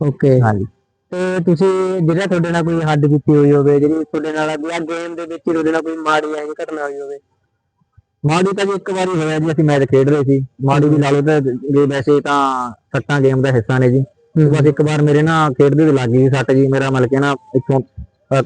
ਓਕੇ। ਹਾਂਜੀ। ਤੇ ਤੁਸੀਂ ਜਿਹੜਾ ਤੁਹਾਡੇ ਨਾਲ ਕੋਈ ਹੱਡ ਕੀਤੀ ਹੋਈ ਹੋਵੇ ਜਿਹੜੀ ਤੁਹਾਡੇ ਨਾਲ ਆ ਗੇਮ ਦੇ ਵਿੱਚ ਹੀ ਤੁਹਾਡੇ ਨਾਲ ਕੋਈ ਮਾੜੀ ਐ ਘਟਨਾ ਹੋਈ ਹੋਵੇ। ਮਾੜੀ ਤਾਂ ਜੀ ਇੱਕ ਵਾਰੀ ਹੋਇਆ ਜੀ ਅਸੀਂ ਮੈਚ ਖੇਡ ਰਹੇ ਸੀ। ਮਾੜੀ ਵੀ ਲਾ ਲਓ ਤਾਂ ਜੇ ਵੈਸੇ ਤਾਂ ਸੱਟਾਂ ਗੇਮ ਦਾ ਹਿੱਸਾ ਨੇ ਜੀ। ਬਸ ਇੱਕ ਵਾਰ ਮੇਰੇ ਨਾ ਖੇਡਦੇ ਤੇ ਲੱਗ ਗਈ ਸੀ ਸੱਟ ਜੀ ਮੇਰਾ ਮਤਲਬ ਕਿ ਨਾ ਇੱਥੋਂ ਅਹ,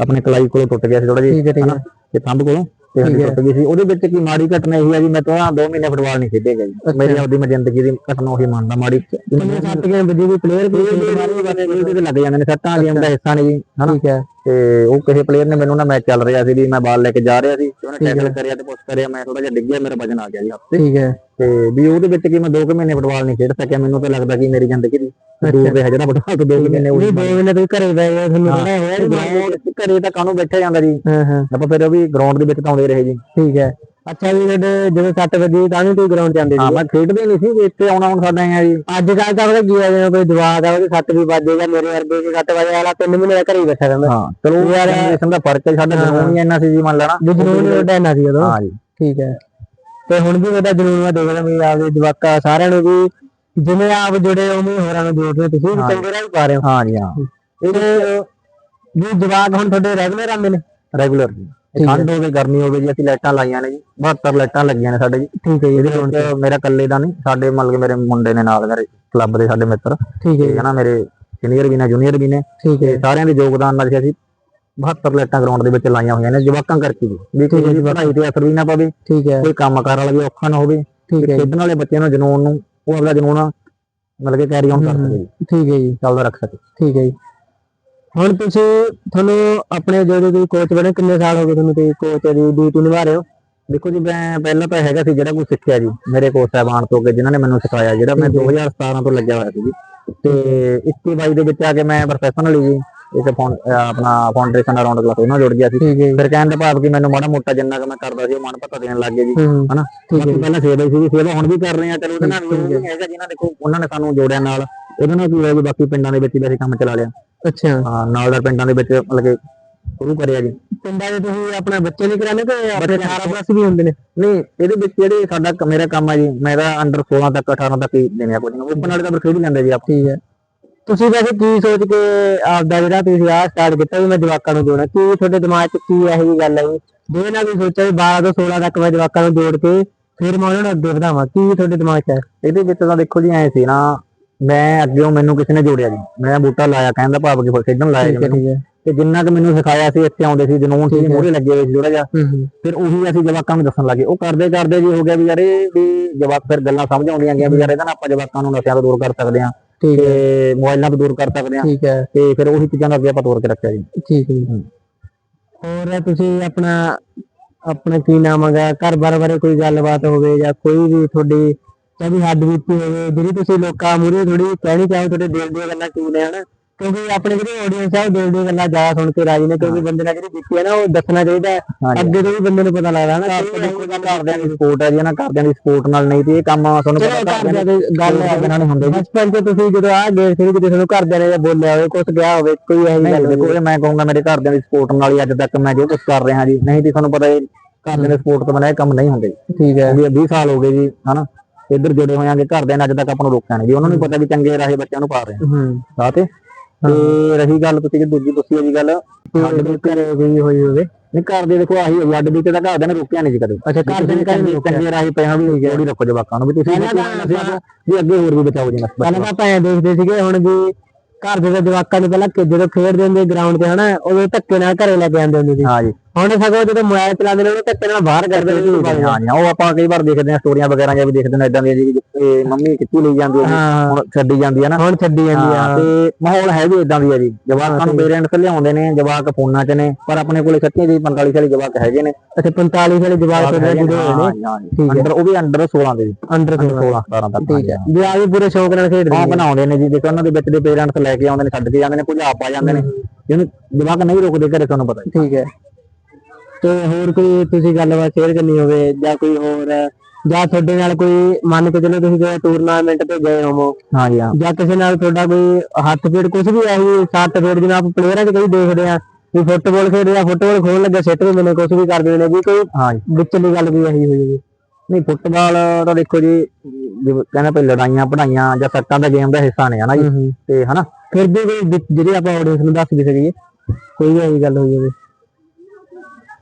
ਆਪਣੇ ਕਲਾਈ ਕੋਲੋਂ ਟੁੱਟ ਗਿਆ ਸੀ ਥੋੜਾ ਜੀ ਠੀਕ ਹੈ ਠੀਕ ਹੈ। ਤੇ ਥੰਬ ਕੋਲੋਂ ਤੇ ਸਾਡੀ ਠੀਕ ਹੈ। ਟੁੱਟ ਗਈ ਸੀ। ਉਹਦੇ ਵਿੱਚ ਕੀ ਮਾੜੀ ਘਟਨਾ ਇਹ ਹੈ ਜੀ ਮੈਂ ਤਾਂ 2 ਮਹੀਨੇ ਫੁੱਟਬਾਲ ਨਹੀਂ ਖੇਡੇਗਾ ਜੀ ਮੇਰੀ ਆਪਦੀ ਮੈਂ ਜ਼ਿੰਦਗੀ ਦੀ ਘਟਨਾ ਉਹੀ ਮੰਨਦਾ ਮਾੜੀ। ਕਿੰਨੇ ਸੱਟ ਗਏ ਵੱਜੀ ਕੋਈ ਪਲੇਅਰ ਇਹ ਇਹਦੇ ਤੇ ਲੱਗ ਜਾਂਦੇ ਨੇ ਸੱਟਾਂ ਗੇਮ ਦਾ ਹਿੱਸਾ ਨਹੀਂ ਜੀ ਹਨਾ? ਠੀਕ ਹੈ। ਤੇ ਉਹ ਕਿਸੇ ਪਲੇਅਰ ਨੇ ਮੈਨੂੰ ਨਾ ਮੈਚ ਚੱਲ ਰਿਹਾ ਸੀ ਵੀ ਮੈਂ ਬਾਲ ਲੈ ਕੇ ਜਾ ਰਿਹਾ ਸੀ ਤੇ ਉਹਨੇ ਟੈਕਲ ਕਰਿਆ ਤੇ ਪੁਸ਼ ਕਰਿਆ ਮੈਂ ਥੋੜਾ ਜਿਹਾ ਡਿੱਗਿਆ ਮੇਰਾ ਵਜਨ ਆ ਗਿਆ ਜੀ ਹੱਥ ਤੇ ਠੀਕ ਹੈ। ਤੇ ਵੀ ਉਹਦੇ ਵਿੱਚ ਕੀ ਮੈਂ 2 ਮਹੀਨੇ ਫੁੱਟਬਾਲ ਨਹੀਂ ਖੇਡ ਸਕਿਆ ਮੈਨੂੰ ਤਾਂ ਲੱਗਦਾ ਕਿ ਮੇਰੀ ਜ਼ਿੰਦਗੀ ਦੀ ਦੂਰ ਰਿਹਾ ਜਿਹੜਾ ਫੁੱਟਬਾਲ ਤੋਂ 2 ਮਹੀਨੇ ਨਹੀਂ ਦੋ ਮਹੀਨੇ ਘਰੇ ਬੈ ਗਏ ਤੁਹਾਨੂੰ ਨੀ ਦਿਮਾਗ ਗਰਾਊਂਡ ਘਰੇ ਤਾਂ ਕਾਹਨੂੰ ਬੈਠਿਆ ਜਾਂਦਾ ਜੀ। ਹਾਂ ਹਾਂ। ਆਪਾਂ ਫਿਰ ਉਹ ਵੀ ਗਰਾਊਂਡ ਦੇ ਵਿੱਚ ਤਾਂ ਆਉਂਦੇ ਰਹੇ ਜੀ। ਠੀਕ ਹੈ। ਅੱਛਾ ਤੁਹਾਡੇ ਜਦੋਂ ਸੱਟ ਵੱਜੀ ਤਾਂ ਵੀ ਤੁਸੀਂ ਗਰਾਊਂਡ ਜਾਂਦੇ ਹਾਂ ਸੀ। ਮੈਂ ਖੇਡਦੇ ਨਹੀਂ ਸੀ ਇੱਥੇ ਆਉਣਾ ਹੁਣ ਸਾਡਾ ਐ ਜੀ। ਅੱਜ ਕੱਲ ਤਾਂ ਪਤਾ ਕੀ ਹੈ ਜਿਵੇਂ ਕੋਈ ਜਵਾਕ ਆ ਉਹਦੀ ਸੱਟ ਵੀ ਵੱਜੇਗਾ ਮੇਰੇ ਵਰਗੇ ਦੀ ਸੱਟ ਵੱਜੇ ਵਾਲਾ ਤਿੰਨ ਮਹੀਨੇ ਦਾ ਘਰੇ ਹੀ ਬੈਠਾ ਰਹਿੰਦਾ। ਹਾਂ ਚਲੋ ਯਾਰ- ਜਨਰੇਸ਼ਨ ਦਾ ਫ਼ਰਕ ਹੈ ਸਾਡਾ ਜਨੂਨ ਹੀ ਇੰਨਾ ਸੀ ਜੀ ਮੰਨ ਲੈਣਾ। ਜਨੂਨ ਹੀ ਉੱਡਾ ਨਾ ਸੀ ਉਦੋਂ। ਹਾਂ ਜੀ। ਠੀਕ ਹੈ। ਤੇ ਹੁਣ ਵੀ ਉਹਦਾ ਜਨੂਨ ਮੈਂ ਦੇਖਦਾ ਵੀ ਆਪਦੇ ਜਵਾਕਾਂ ਸਾਰਿਆਂ ਨੂੰ ਵੀ ਜਿਵੇਂ ਆਪ ਜੁੜੇ ਉਵੇਂ ਹੋਰਾਂ ਨੂੰ ਜੋੜ ਰਹੇ। ਤੁਸੀਂ ਵੀ ਚੰਗੇ ਰਾਹ ਹੀ ਪਾ ਰਹੇ ਹੋ। ਹਾਂ ਜੀ ਹਾਂ। ਇਹ ਵੀ ਜਵਾਕ ਹੁਣ ਤੁਹਾਡੇ ਰੈਗੂਲਰ ਆਉਂਦੇ ਨੇ? ਰੈਗੂਲਰ ਜੀ। ਠੰਡ ਹੋਵੇ ਗਰਮੀ ਹੋਵੇ ਜੀ ਅਸੀਂ ਲਾਈਟਾਂ ਲਾਈਆਂ ਨੇ ਜੀ 72 ਲਾਈਟਾਂ ਲੱਗੀਆਂ ਨੇ ਸਾਡੇ ਜੀ। ਠੀਕ ਹੈ ਜੀ। ਇਹਦੇ ਵਿੱਚ ਮੇਰਾ ਇਕੱਲੇ ਦਾ ਨਹੀਂ ਸਾਡੇ ਮਤਲਬ ਮੇਰੇ ਮੁੰਡੇ ਨੇ ਨਾਲ ਮੇਰੇ ਕਲੱਬ ਦੇ ਸਾਡੇ ਮਿੱਤਰ। ਠੀਕ ਹੈ ਜੀ, ਹਨਾ ਮੇਰੇ ਸੀਨੀਅਰ ਵੀ ਨੇ ਜੂਨੀਅਰ ਵੀ ਨੇ। ਠੀਕ ਹੈ। ਸਾਰਿਆਂ ਦੇ ਯੋਗਦਾਨ ਨਾਲ ਅਸੀਂ 72 ਲਾਈਟਾਂ ਗਰਾਊਂਡ ਦੇ ਵਿੱਚ ਲਾਈਆਂ ਹੋਈਆਂ ਨੇ ਜਵਾਕਾਂ ਕਰਕੇ ਵੀ ਵੀ ਦੀ ਪੜ੍ਹਾਈ ਤੇ ਅਸਰ ਵੀ ਨਾ ਪਵੇ ਠੀਕ ਹੈ। ਕੋਈ ਕੰਮ ਕਾਰ ਵਾਲਾ ਵੀ ਔਖਾ ਨਾ ਹੋਵੇ ਠੀਕ ਹੈ ਜੀ, ਖੇਡਣ ਵਾਲੇ ਬੱਚਿਆਂ ਨੂੰ ਜਨੂਨ ਨੂੰ ਉਹ ਆਪਣਾ ਜਨੂਨ ਮਤਲਬ ਕਿ ਕੈਰੀ ਆਨ ਕਰ ਸਕੇ। ਜੀ ਠੀਕ ਹੈ ਜੀ। ਚੱਲਦਾ ਰੱਖ ਸਕੇ। ਠੀਕ ਹੈ ਜੀ। ਹੁਣ ਤੁਸੀਂ ਤੁਹਾਨੂੰ ਆਪਣੇ ਜਦੋਂ ਤੁਸੀਂ ਕੋਚ ਬਣੇ ਕਿੰਨੇ ਸਾਲ ਹੋ ਗਏ ਤੁਹਾਨੂੰ ਤੁਸੀਂ ਕੋਚ ਦੀ ਡਿਊਟੀ ਨਿਭਾ ਰਹੇ ਹੋ ਦੇਖੋ ਜੀ ਮੈਂ ਪਹਿਲਾਂ ਤਾਂ ਹੈਗਾ ਸੀ ਜਿਹੜਾ ਕੁਝ ਸਿੱਖਿਆ ਜੀ ਮੇਰੇ ਕੋਚ ਸਾਹਿਬਾਨ ਤੋਂ ਕਿ ਜਿਨ੍ਹਾਂ ਨੇ ਮੈਨੂੰ ਸਿਖਾਇਆ ਜਿਹੜਾ ਮੈਂ 2017 ਤੋਂ ਲੱਗਿਆ ਹੋਇਆ ਸੀ ਜੀ। ਤੇ 21 22 ਦੇ ਵਿੱਚ ਆ ਕੇ ਮੈਂ ਪ੍ਰੋਫੈਸ਼ਨਲੀ ਜੀ। ਇੱਕ ਆਪਣਾ ਫਾਊਂਡੇਸ਼ਨ ਅਰਾਊਂਡ ਕਲਾਸ ਉਹਨਾਂ ਜੁੜ ਗਿਆ ਸੀ। ਫਿਰ ਕਹਿਣ ਦਾ ਭਾਵ ਕਿ ਮੈਨੂੰ ਮਾੜਾ ਮੋਟਾ ਜਿੰਨਾ ਕਿ ਮੈਂ ਕਰਦਾ ਸੀ ਉਹ ਮਨ ਪਤਾ ਦੇਣ ਲੱਗ ਗਏ ਜੀ। ਹਨਾ? ਬਾਕੀ ਪਹਿਲਾਂ ਸੇਵਾ ਹੀ ਸੀ ਸੇਵਾ ਹੁਣ ਵੀ ਕਰ ਰਹੇ ਆ ਚਲੋ ਉਹਦੇ ਨਾਲ ਵੀ ਹੈਗਾ ਜਿਨ੍ਹਾਂ ਦੇਖੋ ਉਹਨਾਂ ਨੇ ਸਾਨੂੰ ਜੋੜਿਆ ਨਾਲ। ਉਹਦੇ ਨਾਲ ਕੀ ਹੋਇਆ ਜੀ ਬਾਕੀ ਪਿੰਡਾਂ ਦੇ ਵਿੱਚ ਵੀ ਅਸੀਂ ਕੰਮ ਚਲਾ ਲਿਆ। ਅੱਛਾ। ਹਾਂ, ਨਾਲ ਦਾ ਪਿੰਡਾਂ ਦੇ ਵਿੱਚ ਮਤਲਬ ਕਿ ਸ਼ੁਰੂ ਕਰਿਆ ਜੀ। ਪਿੰਡਾਂ ਦੇ ਤੁਸੀਂ ਆਪਣੇ ਬੱਚੇ ਨਹੀਂ ਕਰਾਣੇ ਤੇ ਆਪਣੇ 18 ਪਲੱਸ ਵੀ ਹੁੰਦੇ ਨੇ? ਨਹੀਂ ਇਹਦੇ ਵਿੱਚ ਜਿਹੜੇ ਸਾਡਾ ਮੇਰਾ ਕੰਮ ਆ ਜੀ ਮੈਂ ਤਾਂ ਅੰਡਰ 16 ਤੱਕ 18 ਤੱਕ ਹੀ ਦੇਣੇ ਆ ਕੋਚਿੰਗ ਓਪਨ ਵਾਲੇ ਤਾਂ ਫਿਰ ਖੇਡ ਲੈਂਦੇ ਜੀ ਆਪ। ਠੀਕ ਹੈ। ਤੁਸੀਂ ਵੈਸੇ ਕੀ ਸੋਚ ਕੇ ਆਪਦਾ ਜਿਹੜਾ ਤੁਸੀਂ ਆਹ ਸਟਾਰਟ ਕੀਤਾ ਵੀ ਮੈਂ ਜਵਾਕਾਂ ਨੂੰ ਜੋੜਨਾ ਕੀ ਤੁਹਾਡੇ ਦਿਮਾਗ 'ਚ ਕੀ ਇਹੋ ਜਿਹੀ ਗੱਲ ਆਈ? ਜੇ ਨਾ ਵੀ ਸੋਚਿਆ ਵੀ 12 ਤੋਂ 16 ਤੱਕ ਮੈਂ ਜਵਾਕਾਂ ਨੂੰ ਜੋੜ ਕੇ ਫਿਰ ਮੈਂ ਉਹਨਾਂ ਨੂੰ ਅੱਗੇ ਵਧਾਵਾਂ ਕੀ ਤੁਹਾਡੇ ਦਿਮਾਗ 'ਚ ਹੈ? ਇਹਦੇ ਵਿੱਚ ਤਾਂ ਦੇਖੋ ਜੀ ਐ ਸੀ ਨਾ ਮੈਂ ਅੱਗੇ ਮੈਨੂੰ ਕਿਸੇ ਨੇ ਜੋੜਿਆ ਜੀ ਮੈਂ ਬੂਟਾ ਲਾਇਆ ਕਹਿੰਦਾ ਭਾਵ ਕਿ ਖੇਡਣ ਲਾਇਆ ਜੀ ਠੀਕ ਹੈ ਮੈਨੂੰ। ਹੈ। ਤੇ ਜਿੰਨਾ ਕਿ ਮੈਨੂੰ ਸਿਖਾਇਆ ਸੀ ਇੱਥੇ ਆਉਂਦੇ ਸੀ ਜਨੂਨ ਸੀ ਹੈ। ਮੂਹਰੇ ਲੱਗੇ ਹੋਏ ਸੀ ਥੋੜਾ ਜਿਹਾ। ਹੂੰ ਹੂੰ। ਫਿਰ ਉਹੀ ਅਸੀਂ ਜਵਾਕਾਂ ਨੂੰ ਦੱਸਣ ਲੱਗੇ। ਉਹ ਕਰਦੇ ਕਰਦੇ ਜੀ ਹੋ ਗਿਆ ਵੀ ਯਾਰ ਇਹ ਵੀ ਜਵਾਕ ਫਿਰ ਗੱਲਾਂ ਸਮਝ ਆਉਂਦੀਆਂ ਗਈਆਂ ਵੀ ਯਾਰ ਇਹਦਾ ਨਾ ਆਪਾਂ ਜਵਾਕਾਂ ਨੂੰ ਨਸ਼ਿਆਂ ਤੋਂ ਦੂਰ ਕਰ ਸਕਦੇ ਹਾਂ। ਠੀਕ ਹੈ। ਤੇ ਮੋਬਾਈਲਾਂ ਤੋਂ ਦੂਰ ਕਰ ਸਕਦੇ ਹਾਂ। ਠੀਕ ਹੈ। ਤੇ ਫਿਰ ਉਹੀ ਚੀਜ਼ਾਂ ਦਾ ਅੱਗੇ ਆਪਾਂ ਤੋਰ ਕੇ ਰੱਖਿਆ ਜੀ। ਠੀਕ ਹੈ ਜੀ। ਹੋਰ ਤੁਸੀਂ ਆਪਣਾ ਆਪਣਾ ਕੀ ਨਾਮ ਹੈਗਾ? ਘਰ-ਬਾਰ ਬਾਰੇ ਕੋਈ ਗੱਲਬਾਤ ਹੋਵੇ ਜਾਂ ਕੋਈ ਵੀ ਤੁਹਾਡੀ ਕਦੀ ਹੱਡ ਬੀਤੀ ਹੋਵੇ ਜਿਹੜੀ ਤੁਸੀਂ ਲੋਕਾਂ ਮੂਹਰੇ ਥੋੜੀ ਕਹਿਣੀ ਚਾਹੋ ਤੁਹਾਡੇ ਦਿਲ ਦੀਆਂ ਗੱਲਾਂ ਕੀ ਨੇ ਹਨਾ ਕਿਉਂਕਿ ਆਪਣੇ ਜਿਹੜੇ ਆਡੀਅנס ਹੈ ਉਹ ਦਿਲ ਦੀਆਂ ਗੱਲਾਂ ਜ਼ਿਆਦਾ ਸੁਣ ਕੇ ਰਾਜੀ ਨੇ ਕਿਉਂਕਿ ਬੰਦੇ ਨਾਲ ਜਿਹੜੀ ਬੀਤੀ ਹੈ ਨਾ ਉਹ ਦੱਸਣਾ ਚਾਹੀਦਾ ਅੱਗੇ ਤੋਂ ਵੀ ਬੰਦੇ ਨੂੰ ਪਤਾ ਲੱਗਦਾ ਨਾ ਕਿ ਤੋਂ ਦੇਖੋ ਜੀ ਘਰਦਿਆਂ ਦੀ ਸਪੋਰਟ ਹੈ ਜੀ ਨਾ ਘਰਦਿਆਂ ਦੀ ਸਪੋਰਟ ਨਾਲ ਨਹੀਂ ਤੇ ਇਹ ਕੰਮ ਤੁਹਾਨੂੰ ਪਤਾ ਘਰਦਿਆਂ ਦੀ ਗੱਲ ਹੈ ਬਿਨਾਂ ਨਹੀਂ ਹੁੰਦੇ ਜੀ। ਬਚਪਨ ਚ ਤੁਸੀਂ ਜਦੋਂ ਆ ਗਏ ਸੀ ਕਿਤੇ ਤੁਹਾਨੂੰ ਘਰਦਿਆਂ ਨੇ ਜਾਂ ਬੋਲਿਆ ਹੋਵੇ ਕੁਝ ਕਿਹਾ ਹੋਵੇ ਕੋਈ ਇਹੋ ਗੱਲ ਦੇਖੋ ਇਹ ਮੈਂ ਕਹੂੰਗਾ ਮੇਰੇ ਘਰਦਿਆਂ ਦੀ ਸਪੋਰਟ ਨਾਲ ਹੀ ਅੱਜ ਤੱਕ ਮੈਂ ਜੋ ਕੁਝ ਕਰ ਰਿਹਾ ਜੀ। ਨਹੀਂ ਤੇ ਤੁਹਾਨੂੰ ਪਤਾ ਇਹ ਘਰਦਿਆਂ ਦੀ ਸਪੋਰਟ ਤੋਂ ਬਿਨਾਂ ਇਹ ਕੰਮ ਨਹੀਂ ਹੁੰਦੇ। ਠੀਕ ਹੈ। ਵੀ 20 ਸਾਲ ਹੋ ਗਏ ਜੀ ਹਨਾ? ਇੱਧਰ ਜੁੜੇ ਹੋਇਆਂਗੇ ਘਰਦਿਆਂ ਨੇ ਅੱਜ ਤੱਕ ਆਪਾਂ ਨੂੰ ਰੋਕਿਆ ਨਹੀਂ ਜੀ। ਉਹਨਾਂ ਨੂੰ ਪਤਾ ਵੀ ਚੰਗੇ ਰਾਹੇ ਬੱਚਿਆਂ ਨੂੰ ਪਾ ਰਹੇ ਹੂੰ ਹਾਂ। ਰਾਹ ਤੇ ਤੇ ਰਹੀ ਗੱਲ ਤੁਸੀਂ ਦੂਜੀ ਦੱਸੀ ਹੋਈ ਗੱਲ ਦੇ ਘਰੇ ਕੋਈ ਹੋਈ ਹੋਵੇ। ਨਹੀਂ ਘਰ ਦੇ ਦੇਖੋ ਆਹੀ ਅੱਡ ਵੀ ਤੇ ਤਾਂ ਘਰਦਿਆਂ ਨੇ ਰੋਕਿਆ ਨਹੀਂ ਜੀ ਕਦੇ। ਅੱਛਾ ਘਰਦਿਆਂ ਨੇ ਕਦੇ ਨਹੀਂ ਰੋਕਿਆ। ਚੰਗੇ ਰਾਹੇ ਹਾਂ ਵੀ ਥੋੜੀ ਰੱਖੋ ਜਵਾਕਾਂ ਨੂੰ ਵੀ ਤੁਸੀਂ ਵੀ ਅੱਗੇ ਹੋਰ ਵੀ ਬਚਾਓ ਜੀ ਪਹਿਲਾਂ ਤਾਂ ਆਪਾਂ ਦੇਖਦੇ ਸੀਗੇ ਹੁਣ ਵੀ ਘਰ ਦੇ ਜਵਾਕਾਂ ਨੂੰ ਪਹਿਲਾਂ ਜਦੋਂ ਖੇਡਦੇ ਹੁੰਦੇ ਗਰਾਊਂਡ ਤੇ ਹਨਾ? ਉਦੋਂ ਧੱਕੇ ਨਾਲ ਘਰੇ ਲੈ ਕੇ ਆਉਂਦੇ ਹੁੰਦੇ ਸੀ। ਹਾਂ ਜੀ। ਹੁਣ ਸਗੋਂ ਜਦੋਂ ਮੋਬਾਈਲ ਚਲਾਉਂਦੇ ਨੇ ਉਹਨੂੰ ਧੱਕੇ ਨਾਲ ਬਾਹਰ ਕੱਢਦੇ ਨੇ ਹਾਂ ਜੀ ਉਹ ਆਪਾਂ ਕਈ ਵਾਰ ਦੇਖਦੇ ਹਾਂ ਸਟੋਰੀਆਂ ਵਗੈਰਾ ਜਾਂ ਵੀ ਦੇਖਦੇ ਨੇ ਇਦਾਂ ਦੀਆਂ ਜੀ ਇਹ ਮੰਮੀ ਕਿੱਥੇ ਲਈ ਜਾਂਦੀ ਹੈ ਜੀ, ਹਾਂ। ਹੁਣ ਛੱਡੀ ਜਾਂਦੀ ਹੈ ਨਾ। ਹੁਣ ਛੱਡੀ ਜਾਂਦੀ ਆ ਹਾਂ, ਤੇ ਮਾਹੌਲ ਹੈ ਵੀ ਇਦਾਂ ਦੀ ਹੈ ਜੀ। ਜਵਾਕਾਂ ਨੂੰ ਪੇਰੈਂਟਸ ਲਿਆਉਂਦੇ ਨੇ ਜਵਾਕ ਫੋਨਾਂ 'ਚ ਨੇ ਪਰ ਆਪਣੇ ਕੋਲੇ ਸੱਚੀ ਜੀ 45 ਸਾਲੀ ਜਵਾਕ ਹੈਗੇ ਨੇ। ਅੱਛਾ 45 ਵਾਲੇ ਜਵਾਕ ਤੋਂ ਜੁੜੇ ਹੋਏ ਹਾਂ ਨੇ? ਜੀ, ਹਾਂ ਜੀ। ਠੀਕ ਹੈ। ਉਹ ਵੀ ਅੰਡਰ 16 ਦੇ। ਜੀ ਅੰਡਰ ਅੰਡਰ 16 17 ਤੱਕ ਠੀਕ ਹੈ। ਵੀ ਆ ਵੀ ਪੂਰੇ ਸ਼ੌਂਕ ਨਾਲ ਖੇਡਦੇ ਹਾਂ ਬਣਾਉਂਦੇ ਨੇ ਜੀ। ਦੇਖੋ ਉਹਨਾਂ ਦੇ ਵਿੱਚ ਦੇ ਪੇਰੈਂਟਸ ਲੈ ਕੇ ਆਉਂਦੇ ਨੇ ਛੱਡ ਕੇ ਜਾਂਦੇ ਨੇ ਕੁਝ ਆਪ ਆ ਜਾਂਦੇ ਨੇ। ਜਿਹਨੂੰ ਜਵਾਕ ਨਹੀਂ ਰੁਕਦੇ ਘਰੇ ਤੁਹਾਨੂੰ ਪਤਾ ਜੀ ਠੀਕ ਹੈ। ਤੇ ਹੋਰ ਕੋਈ ਤੁਸੀਂ ਗੱਲਬਾਤ ਸ਼ੇਅਰ ਕਰਨੀ ਹੋਵੇ ਜਾਂ ਕੋਈ ਹੋਰ ਜਾਂ ਤੁਹਾਡੇ ਨਾਲ ਕੋਈ ਮੰਨ ਕੇ ਚਲੋ ਤੁਸੀਂ ਕੋਈ ਟੂਰਨਾਮੈਂਟ ਤੇ ਗਏ ਹੋਵੋ ਹਾਂ ਜੀ ਹਾਂ। ਜਾਂ ਕਿਸੇ ਨਾਲ ਤੁਹਾਡਾ ਕੋਈ ਹੱਥ ਪੇੜ ਕੁਝ ਵੀ ਇਹੀ ਸੱਟ ਪੇੜ ਜਿਵੇਂ ਆਪਾਂ ਪਲੇਅਰਾਂ 'ਚ ਕਈ ਦੇਖਦੇ ਆ ਵੀ ਫੁੱਟਬਾਲ ਖੇਡਦੇ ਆ ਫੁੱਟਬਾਲ ਖੋਲਣ ਲੱਗੇ ਸਿੱਟ ਦਿੰਦੇ ਨੇ ਕੁਝ ਵੀ ਕਰ ਦਿੰਦੇ ਨੇ ਵੀ ਕੋਈ ਹਾਂ ਜੀ। ਵਿਚਲੀ ਗੱਲ ਵੀ ਇਹੀ ਹੋਈ ਹੋਵੇ ਨਹੀਂ ਫੁੱਟਬਾਲ ਤਾਂ ਦੇਖੋ ਜੀ ਜਿਵੇਂ ਕਹਿੰਦੇ ਪਈ ਲੜਾਈਆਂ ਪੜਾਈਆਂ ਜਾਂ ਸੱਟਾਂ ਦਾ ਗੇਮ ਦਾ ਹਿੱਸਾ ਨੇ ਹਨਾ ਜੀ। ਤੇ ਹਨਾ ਫਿਰ ਵੀ ਜਿਹੜੀ ਆਪਾਂ ਆਡੀਅנס ਨੂੰ ਦੱਸ ਵੀ ਸਕੀਏ ਕੋਈ ਵੀ ਗੱਲ ਹੋਈ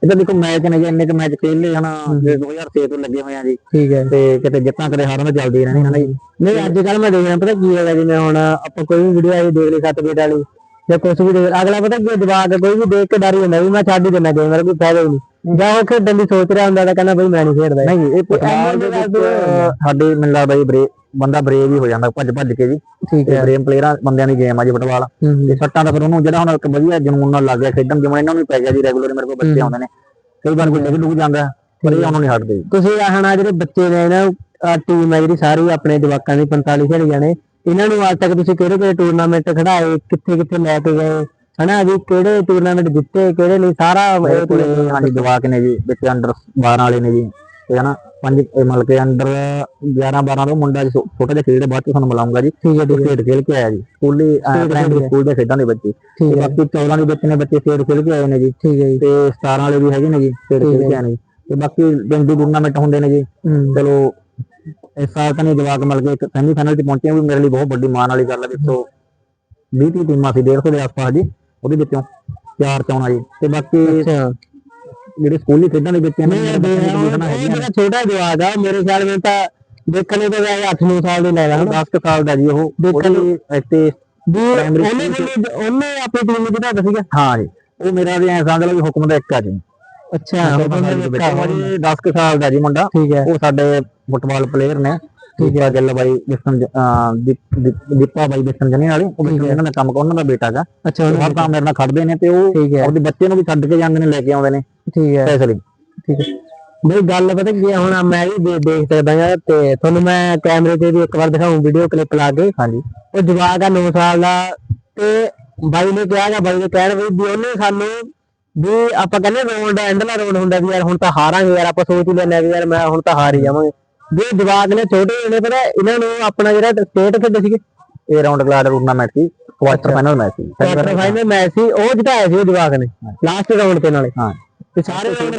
ਇਹਦਾ ਦੇਖੋ ਮੈਚ ਨੇ ਜੀ ਇੰਨੇ ਕੁ ਮੈਚ ਖੇਲੇ ਹਨਾ ਜੇ 2006 ਤੋਂ ਲੱਗੇ ਹੋਏ ਆ ਜੀ ਠੀਕ ਹੈ। ਤੇ ਕਿਤੇ ਜਿੱਤਾਂ ਕਦੇ ਹਾਰਾਂ ਤਾਂ ਚੱਲਦੀ ਰਹਿਣੀ ਹਨਾ ਜੀ। ਨਹੀਂ ਅੱਜ ਕੱਲ ਮੈਂ ਦੇਖ ਰਿਹਾ ਪਤਾ ਕੀ ਹੈਗਾ ਜਿਵੇਂ ਹੁਣ ਆਪਾਂ ਕੋਈ ਵੀ ਵੀਡੀਓ ਆਈ ਦੇਖ ਲਈ ਸੱਤ ਬੇਟ ਵਾਲੀ ਜਾਂ ਕੁਝ ਵੀ ਦੇਖ ਅਗਲਾ ਪਤਾ ਕੀ ਜਵਾਕ ਕੋਈ ਵੀ ਦੇਖ ਕੇ ਡਰ ਜਾਂਦਾ ਵੀ ਮੈਂ ਛੱਡ ਹੀ ਦਿੰਦਾ ਗੇਮ ਮੇਰਾ ਕੋਈ ਫਾਇਦਾ ਹੀ ਨਹੀਂ। ਜਾਂ ਉਹ ਖੇਡਣ ਦੀ ਸੋਚ ਰਿਹਾ ਹੁੰਦਾ ਤਾਂ ਕਹਿੰਦਾ ਬਈ ਮੈਂ ਨਹੀਂ ਖੇਡਦਾ। ਨਹੀਂ ਇਹ ਫੁੱਟਬਾਲ ਦੇ ਐਵੇਂ ਵਿੱਚ ਦਾ ਸਾਡੇ ਮੈਨੂੰ ਲੱਗਦਾ ਜੀ ਬਰੇ ਬੰਦਾ ਬਰੇਵ ਹੀ ਹੋ ਜਾਂਦਾ ਭੱਜ ਭੱਜ ਕੇ ਜੀ। ਠੀਕ ਤੇ ਬਰੇਵ ਪਲੇਅਰਾਂ ਬੰਦਿਆਂ ਦੀ ਗੇਮ ਆ ਜੀ ਫੁੱਟਬਾਲ ਤੇ ਸੱਟਾਂ ਦਾ ਫਿਰ ਉਹਨੂੰ ਜਿਹੜਾ ਹੁਣ ਇੱਕ ਵਧੀਆ ਜਨੂਨ ਨਾਲ ਲੱਗ ਗਿਆ ਖੇਡਣ ਜਿਵੇਂ ਇਹਨਾਂ ਨੂੰ ਪੈ ਗਿਆ ਜੀ ਰੈਗੂਲਰ ਮੇਰੇ ਕੋਲ ਬੱਚੇ ਆਉਂਦੇ ਨੇ। ਕਈ ਵਾਰ ਕੋਈ ਡਿੱਗ ਡੁੱਗ ਜਾਂਦਾ ਹੈ, ਪਰ ਇਹ ਉਹਨੂੰ ਨਹੀਂ ਹਟਦੇ। ਤੁਸੀਂ ਆਹ ਨਾ ਜਿਹੜੇ ਬੱਚੇ ਨੇ ਨਾ ਟੀਮ ਹੈ ਜਿਹੜੀ ਸਾਰੀ ਆਪਣੇ ਜਵਾਕਾਂ ਦੀ 45 ਖੇਡੀਆਂ ਨੇ ਇਹਨਾਂ ਨੂੰ ਅੱਜ ਤੱਕ ਤੁਸੀਂ ਕਿਹੜੇ ਕਿਹੜੇ ਟੂਰਨਾਮੈਂਟ ਖੜਾਏ ਕਿੱਥੇ ਕਿੱਥੇ ਲੈ ਕੇ ਗਏ? ਹਨਾ ਵੀ ਕਿਹੜੇ ਟੂਰਨਾਮੈਂਟ ਜਿੱਤੇ ਕਿਹੜੇ ਨਹੀਂ ਸਾਰਾ ਮੇਰੇ ਕੋਲੇ ਹਾਂਜੀ ਜਵਾਕ ਨੇ ਜੀ ਵਿੱਚ ਅੰਡਰ 12 ਵਾਲੇ ਨੇ ਜੀ। ਤੇ ਹਨਾ ਪੰਜ ਮਤਲਬ ਕਿ ਅੰਡਰ 11 12 ਦਾ ਮੁੰਡਾ ਜੀ ਛੋਟਾ ਜਿਹਾ ਖੇਡ ਬਾਅਦ ਚ ਤੁਹਾਨੂੰ ਮਿਲਾਉਂਗਾ ਜੀ। ਠੀਕ ਹੈ ਖੇਡ ਖੇਲ ਕੇ ਆਇਆ ਜੀ ਸਕੂਲੀ ਪ੍ਰਾਇਮਰੀ ਸਕੂਲ ਦੇ ਖੇਡਾਂ ਦੇ ਬੱਚੇ ਤੇ ਬਾਕੀ 14 ਦੇ ਬੱਚੇ ਨੇ ਬੱਚੇ ਖੇਡ ਖੇਲ ਕੇ ਆਏ ਨੇ ਜੀ। ਠੀਕ ਹੈ ਜੀ। ਤੇ 17 ਵਾਲੇ ਵੀ ਹੈਗੇ ਨੇ ਜੀ ਖੇਡ ਖੇਲ ਕੇ ਆਏ ਨੇ ਤੇ ਬਾਕੀ ਪਿੰਡੂ ਟੂਰਨਾਮੈਂਟ ਹੁੰਦੇ ਨੇ ਜੀ। ਚਲੋ ਇਸ ਸਾਲ ਤਾਂ ਨਹੀਂ ਜਵਾਕ ਮਿਲ ਗਏ ਇੱਕ ਸੈਮੀ ਫਾਈਨਲ 'ਚ ਪਹੁੰਚੇ ਉਹ ਵੀ ਮੇਰੇ ਲਈ ਬਹੁਤ ਵੱਡੀ ਮਾਣ ਵਾਲੀ ਗੱਲ ਹੈ ਵਿੱਚੋਂ 20 30 ਟੀਮਾਂ ਸੀ 150 ਦੇ ਆਸ-ਪਾਸ ਜੀ। ਉਹਦੇ ਵਿੱਚੋਂ ਚਾਰ ਚੌਣਾ ਜੀ ਤੇ ਬਾਕੀ ਅੱਛਾ। ਜਿਹੜੇ ਸਕੂਲੀ ਖੇਡਾਂ ਦੇ ਵਿੱਚ ਨੇ ਨੇ ਨੇ। ਜਿਹੜਾ ਛੋਟਾ ਜਵਾਕ ਆ ਮੇਰੇ ਖਿਆਲ ਵਿੱਚ ਤਾਂ ਦੇਖਣੇ ਤੋਂ ਵੈਸੇ 8-9 ਸਾਲ ਦੇ ਲੱਗਦਾ ਹਨਾ? 10 ਕੁ ਸਾਲ ਦਾ ਜੀ ਉਹ। ਦੇਖਣ ਨੂੰ- ਇੱਥੇ ਉਹਨੇ ਆਪਣੀ ਟੀਮ ਵਿੱਚ ਤੁਹਾਡਾ ਸੀਗਾ। ਹਾਂ ਜੀ। ਉਹ ਮੇਰਾ ਵੀ ਐਂ ਸਮਝ ਲਓ ਵੀ ਹੁਕਮ ਦਾ ਇੱਕ ਆ ਜੀ। ਅੱਛਾ ਉਹ ਜੀ। 10 ਕੁ ਸਾਲ ਦਾ ਜੀ ਮੁੰਡਾ। ਉਹ ਸਾਡੇ ਫੁੱਟਬਾਲ ਪਲੇਅਰ ਨੇ। ਠੀਕ ਹੈ ਗੱਲ ਬਾਈ ਬਿਸਨ ਦੀਪਾ ਬਾਈ ਬਿਸਨ ਜਨੇ ਵਾਲੇ ਉਹ ਬਿਸਨ ਇਹਨਾਂ ਦਾ ਕੰਮ ਉਹਨਾਂ ਦਾ ਬੇਟਾ ਹੈਗਾ। ਅੱਛਾ ਉਹ ਕੰਮ ਮੇਰੇ ਨਾਲ ਖੜਦੇ ਨੇ ਤੇ ਉਹ ਆਪਦੇ ਬੱਚੇ ਨੂੰ ਵੀ ਛੱਡ ਕੇ ਜਾਂਦੇ ਨੇ ਲੈ ਕੇ ਆਉਂਦੇ ਨੇ। ਠੀਕ ਹੈ। ਪੈਸੇ ਲਈ। ਠੀਕ ਹੈ। ਬਈ ਗੱਲ ਪਤਾ ਕੀ ਹੁਣ ਮੈਂ ਵੀ ਦੇਖ ਸਕਦਾ ਹਾਂ ਤੇ ਤੁਹਾਨੂੰ ਮੈਂ ਕੈਮਰੇ ਤੇ ਵੀ ਇੱਕ ਵਾਰ ਦਿਖਾਉਂ ਵੀਡੀਓ ਕਲਿੱਪ ਲਾ ਕੇ। ਹਾਂਜੀ। ਉਹ ਜਵਾਕ ਆ 9 ਸਾਲ ਦਾ ਤੇ ਬਾਈ ਨੇ ਕਿਹਾ ਗਾ ਬਾਈ ਨੇ ਕਹਿਣ ਵੀ ਉਹਨੇ ਸਾਨੂੰ ਵੀ ਆਪਾਂ ਕਹਿੰਦੇ ਰੌਂਡ ਐਂਡਲਾ ਰੌਂਡ ਹੁੰਦਾ ਵੀ ਯਾਰ ਹੁਣ ਤਾਂ ਹਾਰਾਂਗੇ ਯਾਰ ਆਪਾਂ ਸੋਚ ਹੀ ਹਾਂ ਵੀ ਯਾਰ ਮੈਂ ਹੁਣ ਤਾਂ ਹਾਰ ਹੀ ਜਾਵਾਂਗੇ। ਉਹ ਜਵਾਕ ਨੇ ਛੋਟੇ ਨੇ ਪਤਾ ਇਹਨਾਂ ਨੂੰ ਆਪਣਾ ਜਿਹੜਾ ਸਟੇਟ ਖੇਡੇ ਸੀਗੇ। ਇਹ ਰਾਉਂਡ ਕਲਾਡ ਟੂਰਨਾਮੈਂਟ ਸੀ ਕੁਆਟਰ ਫਾਈਨਲ ਮੈਚ ਸੀ ਕੁਆਟਰ ਫਾਈਨਲ ਮੈਚ ਸੀ ਉਹ ਜਿਤਾਇਆ ਸੀ ਜਵਾਕ ਨੇ ਲਾਸਟ ਰਾਉਂਡ ਤੇ ਨਾਲੇ। ਹਾਂ। ਤੇ ਸਾਰੇ ਸਾਰੇ।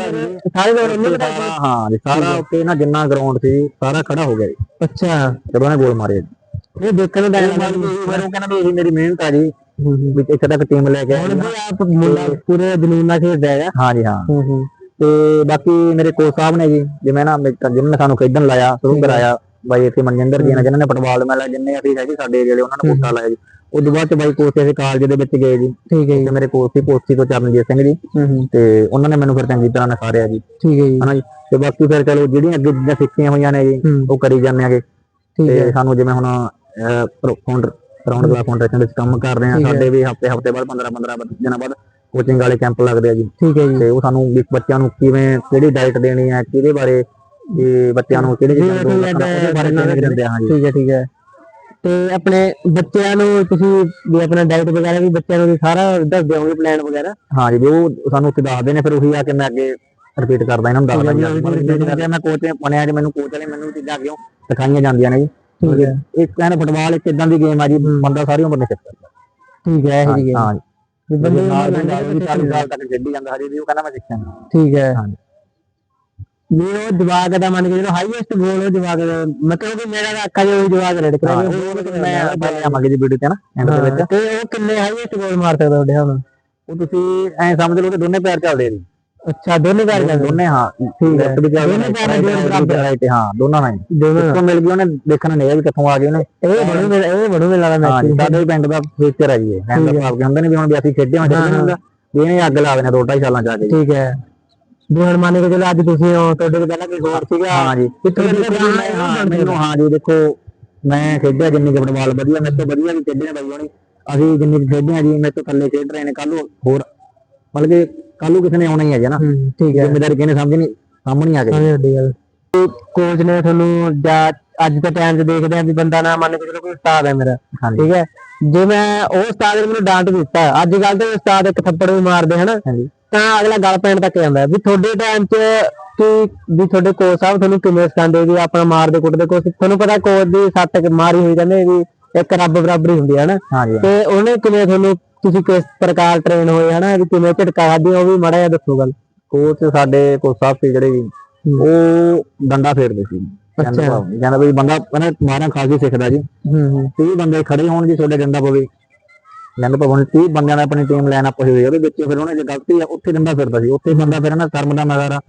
ਸਾਰਾ ਹਾਂ ਜੀ ਸਾਰਾ ਉੱਤੇ ਨਾ ਜਿੰਨਾ ਗਰਾਊਂਡ ਸੀ ਸਾਰਾ ਖੜਾ ਹੋ ਗਿਆ ਜੀ। ਅੱਛਾ। ਜਦੋਂ ਉਹਨੇ ਗੋਲ ਮਾਰਿਆ ਜੀ ਇਹ ਦੇਖਣ ਨੂੰ ਲੱਗਦਾ ਮੈਂ ਉਹ ਕਹਿੰਦਾ ਵੀ ਇਹੀ ਮੇਰੀ ਮਿਹਨਤ ਆ ਜੀ ਵੀ ਇੱਥੇ ਤੱਕ ਟੀਮ ਲੈ ਕੇ ਹੁਣ ਆਇਆ ਵੀ ਆਪ ਮੁੰਡਾ ਪੂਰੇ ਜਨੂਨ ਨਾਲ ਖੇਡਦਾ ਹੈਗਾ। ਹਾਂ ਜੀ ਹਾਂ। ਹੂੰ ਹੂੰ। ਤੇ ਬਾਕੀ ਮੇਰੇ ਕੋਚ ਸਾਹਿਬ ਨੇ ਜੀ ਜਿਵੇਂ ਨਾ ਜਿਨ੍ਹਾਂ ਨੇ ਸਾਨੂੰ ਖੇਡਣ ਲਾਇਆ ਸ਼ੁਰੂ ਕਰਾਇਆ ਬਾਈ ਇੱਥੇ ਮਨਜਿੰਦਰ ਜੀ ਨੇ ਜਿਨ੍ਹਾਂ ਨੇ ਫੁੱਟਬਾਲ ਮੈਚ ਜਿੰਨੇ ਅਸੀਂ ਹੈਗੇ ਸਾਡੇ ਵਾਲੇ ਉਹਨਾਂ ਨੇ ਕੋਟਾ ਲਾਇਆ ਜੀ। ਉਸ ਤੋਂ ਬਾਅਦ ਚ ਬਾਈ ਕੋਚ ਅਸੀਂ ਕਾਲਜ ਦੇ ਵਿੱਚ ਗਏ ਜੀ। ਠੀਕ ਹੈ ਜੀ। ਮੇਰੇ ਕੋਚ ਸੀ ਪੋਸਟੀ ਤੋਂ ਚਰਨਜੀਤ ਸਿੰਘ ਜੀ। ਤੇ ਉਹਨਾਂ ਨੇ ਮੈਨੂੰ ਫਿਰ ਚੰਗੀ ਤਰ੍ਹਾਂ ਨਸਾਰਿਆ ਜੀ। ਠੀਕ ਹੈ ਜੀ। ਹਨਾ ਜੀ? ਤੇ ਬਾਕੀ ਫਿਰ ਚਲੋ ਜਿਹੜੀਆਂ ਅੱਗੇ ਚੀਜ਼ਾਂ ਸਿੱਖੀਆਂ ਹੋਈਆਂ ਨੇ ਜੀ ਉਹ ਕਰੀ ਜਾਂਦੇ ਆਗੇ। ਤੇ ਸਾਨੂੰ ਜਿਵੇਂ ਹੁਣ ਫਾਊਂਡਰ ਰਾਉਂਡ ਕਲਾ ਫਾਊਂਡੇਸ਼ਨ ਵਿੱਚ ਕੰਮ ਕਰ ਰਹੇ ਆ। ਸਾਡੇ ਵੀ ਹਫ਼ਤੇ ਹਫ਼ਤੇ ਬਾਅਦ 15 15 ਦਿਨਾਂ ਬਾਅਦ ਕੋਚਿੰਗ ਵਾਲੇ ਕੈਂਪ ਲੱਗਦੇ ਆ ਜੀ। ਠੀਕ ਹੈ ਜੀ। ਤੇ ਉਹ ਸਾਨੂੰ ਵੀ ਬੱਚਿਆਂ ਨੂੰ ਕਿਵੇਂ ਕਿਹੜੀ ਡਾਈਟ ਦੇਣੀ ਹੈ ਕਿਹਦੇ ਬਾਰੇ ਤੇ ਬੱਚਿਆਂ ਨੂੰ ਕਿਹੜੇ ਉਹਦੇ ਬਾਰੇ training ਦਿੰਦੇ ਆ ਹਾਂ ਜੀ ਠੀਕ ਹੈ ਠੀਕ ਹੈ। ਤੇ ਆਪਣੇ ਬੱਚਿਆਂ ਨੂੰ ਤੁਸੀਂ ਵੀ ਆਪਣਾ ਡਾਈਟ ਵਗੈਰਾ ਵੀ ਬੱਚਿਆਂ ਨੂੰ ਸਾਰਾ ਦੱਸ ਦਿਓਗੇ ਪਲਾਨ ਵਗੈਰਾ? ਹਾਂ ਜੀ ਵੀ ਉਹ ਸਾਨੂੰ ਉੱਥੇ ਦੱਸਦੇ ਨੇ ਫਿਰ ਉਹੀ ਆ ਕੇ ਮੈਂ ਅੱਗੇ ਰਿਪੀਟ ਕਰਦਾ ਇਹਨਾਂ ਨੂੰ ਦੱਸਦਾ ਜੀ। ਮੈਂ ਕੋਚ ਬਣਿਆ ਜੇ ਮੈਨੂੰ ਕੋਚ ਵਾਲੇ ਮੈਨੂੰ ਚੀਜ਼ਾਂ ਅੱਗੇ ਸਿਖਾਈਆਂ ਜਾਂਦੀਆਂ ਨੇ ਜੀ। ਠੀਕ ਹੈ। ਇੱਕ ਕਹਿੰਦਾ ਫੁੱਟਬਾਲ ਇੱਕ ਇਦਾਂ ਦੀ ਗੇਮ ਆ ਜੀ ਬੰਦਾ ਸਾਰੀ ਉਮਰ ਨਹੀਂ ਸਿੱਖ ਸਕਦਾ। ਠੀਕ ਹੈ ਇਹ ਜੀ ਹਾਂ ਜੀ। ਵੀ ਬੰਦੇ ਨੂੰ ਨਾਲ ਦੇ ਨਾਲ ਵੀ 40 ਸਾਲ ਤੱਕ ਖੇਡੀ ਜਾਂਦਾ ਹਜੇ ਵੀ ਉਹ ਕਹਿੰਦਾ ਮੈਂ ਸਿੱਖਿਆ ਠੀਕ ਹੈ। ਵੀ ਉਹ ਜਵਾਕ ਦਾ ਮੰਨ ਕੇ ਜਿਹੜਾ ਹਾਈਐਸਟ ਗੋਲ ਉਹ ਜਵਾਕ ਦਾ ਮਤਲਬ ਕਿ ਮੇਰਾ ਅੱਖਾਂ ਜਿਹਾ ਜਵਾਕ ਰੜ ਹਾਂ, ਕਰਿਆ ਮੈਂ ਬਾਈ ਆਵਾਂਗੇ ਜੀ ਵੀਡੀਓ ਤੇ ਨਾ ਐਂਡ ਦੇ ਵਿੱਚ। ਤੇ ਉਹ ਕਿੰਨੇ ਹਾਈਐਸਟ ਗੋਲ ਮਾਰ ਸਕਦਾ ਤੁਹਾਡੇ ਹੁਣ ਉਹ ਤੁਸੀਂ ਐਂ ਸਮਝ ਲਓ ਕਿ ਦੋਨੇ ਪੈਰ ਚੱਲਦੇ ਜੀ। ਅੱਛਾ ਦੋਨੇ ਪੈਰ ਚੱਲਦੇ ਦੋਨੇ ਹਾਂ ਠੀਕ ਹੈ। ਦੋਨੇ ਪੈਰ ਜੋੜ ਬਰਾਬਰ। ਰਾਈਟ ਹਾਂ ਦੋਨਾਂ ਨਾਲ। ਦੋਨੋਂ ਕਿੱਥੋਂ ਮਿਲ ਗਈ ਉਹਨੇ ਦੇਖਣਾ ਨਹੀਂ ਵੀ ਕਿੱਥੋਂ ਆ ਗਏ ਉਹਨੇ। ਇਹ ਬਣੂ ਮੇਰਾ ਇਹ ਬਣੂ ਮੇਰਾ ਹਾਂ ਮੈਚ ਸਾਡੇ ਪਿੰਡ ਦਾ ਫੀਚਰ ਹੈ ਜੀ ਇਹ। ਹੈਂਡ ਆਪ ਕੇ ਹੁੰਦੇ ਨੇ ਵੀ ਹੁਣ ਵੀ ਅਸੀਂ ਖੇਡੇ ਹਾਂ ਖੇਡੇ ਹੁੰਦਾ ਵੀ ਇਹਨੇ ਅੱਗ ਲਾ ਦੇਣਾ ਦੋ ਢਾਈ ਸਾਲਾਂ ਚ ਆ ਕੇ। ਠੀਕ ਹੈ। ਵੀ ਹੁਣ ਮੰਨ ਕੇ ਚਲੋ ਅੱਜ ਤੁਸੀਂ ਹੋ ਤੁਹਾਡੇ ਕੋਲ ਪਹਿਲਾਂ ਕੋਈ ਹੋਰ ਸੀਗਾ। ਹਾਂ ਜੀ। ਮੈਨੂੰ ਹਾਂ ਜੀ ਦੇਖੋ ਮੈਂ ਖੇਡਿਆ ਜਿੰਨੀ ਕੁ ਫੁੱਟਬਾਲ ਵਧੀਆ ਮੇਰੇ ਤੋਂ ਵਧੀਆ ਵੀ ਖੇਡਿਆ ਬਾਈ ਹੋਣੀ। ਅਸੀਂ ਜਿੰਨੀ ਕੁ ਖੇਡੇ ਹਾਂ ਜੀ ਮੇਰੇ ਤੋਂ ਇਕੱਲੇ ਖੇਡ ਰਹੇ ਨੇ ਕੱਲ ਹੋਰ ਮਤਲਬ ਕਿ ਕੱਲ ਨੂੰ ਕਿਸੇ ਨੇ ਆਉਣਾ ਹੀ ਹੈ ਜੀ ਨਾ। ਠੀਕ ਹੈ। ਜ਼ਿੰਮੇਦਾਰੀ ਕਿਹਨੇ ਸਮਝਣੀ ਸਾਹਮਣੇ ਆ ਗਈ ਵੱਡੀ ਗੱਲ। ਕੋਚ ਨੇ ਤੁਹਾਨੂੰ ਜਾਂ ਅੱਜ ਦੇ ਟਾਈਮ 'ਚ ਦੇਖਦੇ ਆ ਵੀ ਬੰਦਾ ਨਾ ਮੰਨ ਕੇ ਚਲੋ ਕੋਈ ਉਸਤਾਦ ਹੈ ਮੇਰਾ ਠੀਕ ਹੈ। ਜੇ ਮੈਂ ਉਹ ਉਸਤਾਦ ਨੇ ਮੈਨੂੰ ਡਾਂਟ ਦਿੱਤਾ ਅੱਜ ਕੱਲ ਤੇ ਉਸਤਾਦ ਇੱਕ ਥੱਪੜ ਵੀ ਮਾਰਦੇ ਹਨਾ ਤਾਂ ਅਗਲਾ ਗੱਲ ਪੈਣ ਤੱਕ ਜਾਂਦਾ ਵੀ ਤੁਹਾਡੇ ਟਾਈਮ 'ਚ ਕਿ ਵੀ ਤੁਹਾਡੇ ਕੋਚ ਸਾਹਿਬ ਤੁਹਾਨੂੰ ਕਿਵੇਂ ਸਿਖਾਉਂਦੇ ਵੀ ਆਪਣਾ ਮਾਰਦੇ ਕੁੱਟਦੇ ਕੋਚ ਤੁਹਾਨੂੰ ਪਤਾ ਕੋਚ ਦੀ ਸੱਟ ਮਾਰੀ ਹੋਈ ਕਹਿੰਦੇ ਵੀ ਇੱਕ ਰੱਬ ਬਰਾਬਰ ਹੁੰਦੀ ਹੈ ਹਾਂਜੀ। ਤੇ ਉਹਨੇ ਕਿਵੇਂ ਤੁਹਾਨੂੰ ਤੁਸੀਂ ਕਿਸ ਪ੍ਰਕਾਰ ਟ੍ਰੇਨ ਹੋਏ ਹਨਾ? ਵੀ ਕਿਵੇਂ ਝਟਕਾ ਖਾਦੀ ਉਹ ਵੀ ਮਾੜਾ ਜਿਹਾ ਦੱਸੋ ਗੱਲ। ਕੋਚ ਸਾਡੇ ਕੋਚ ਸਾਹਿਬ ਸੀ ਜਿਹੜੇ ਵੀ ਉਹ ਡੰਡਾ ਫੇਰਦੇ ਸੀ। ਅੱਛਾ। ਕਹਿੰਦਾ ਵੀ ਬੰਦਾ ਕਹਿੰਦਾ ਮਾਰਾਂ ਖਾਸੀ ਸਿੱਖਦਾ ਜੀ। ਹੂੰ ਹੂੰ। 30 ਬੰਦੇ ਖੜੇ ਹੋਣ ਜੀ ਤੁਹਾਡੇ ਡੰਡਾ ਪਵੇ। ਕਹਿੰਦਾ ਭਵਨ 30 ਬੰਦਿਆਂ ਦਾ ਆਪਣੀ ਟੀਮ ਲਾਈਨ ਅਪ ਹੋਈ ਉਹਦੇ ਵਿੱਚ ਫਿਰ ਉਹਨੇ ਜੇ ਗਲਤੀ ਆ ਉੱਥੇ ਡੰਡਾ ਫਿਰਦਾ ਸੀ। ਉੱਥੇ ਬੰਦਾ ਫਿਰ ਨਾ ਸ਼ਰਮ ਦਾ ਮਗਰ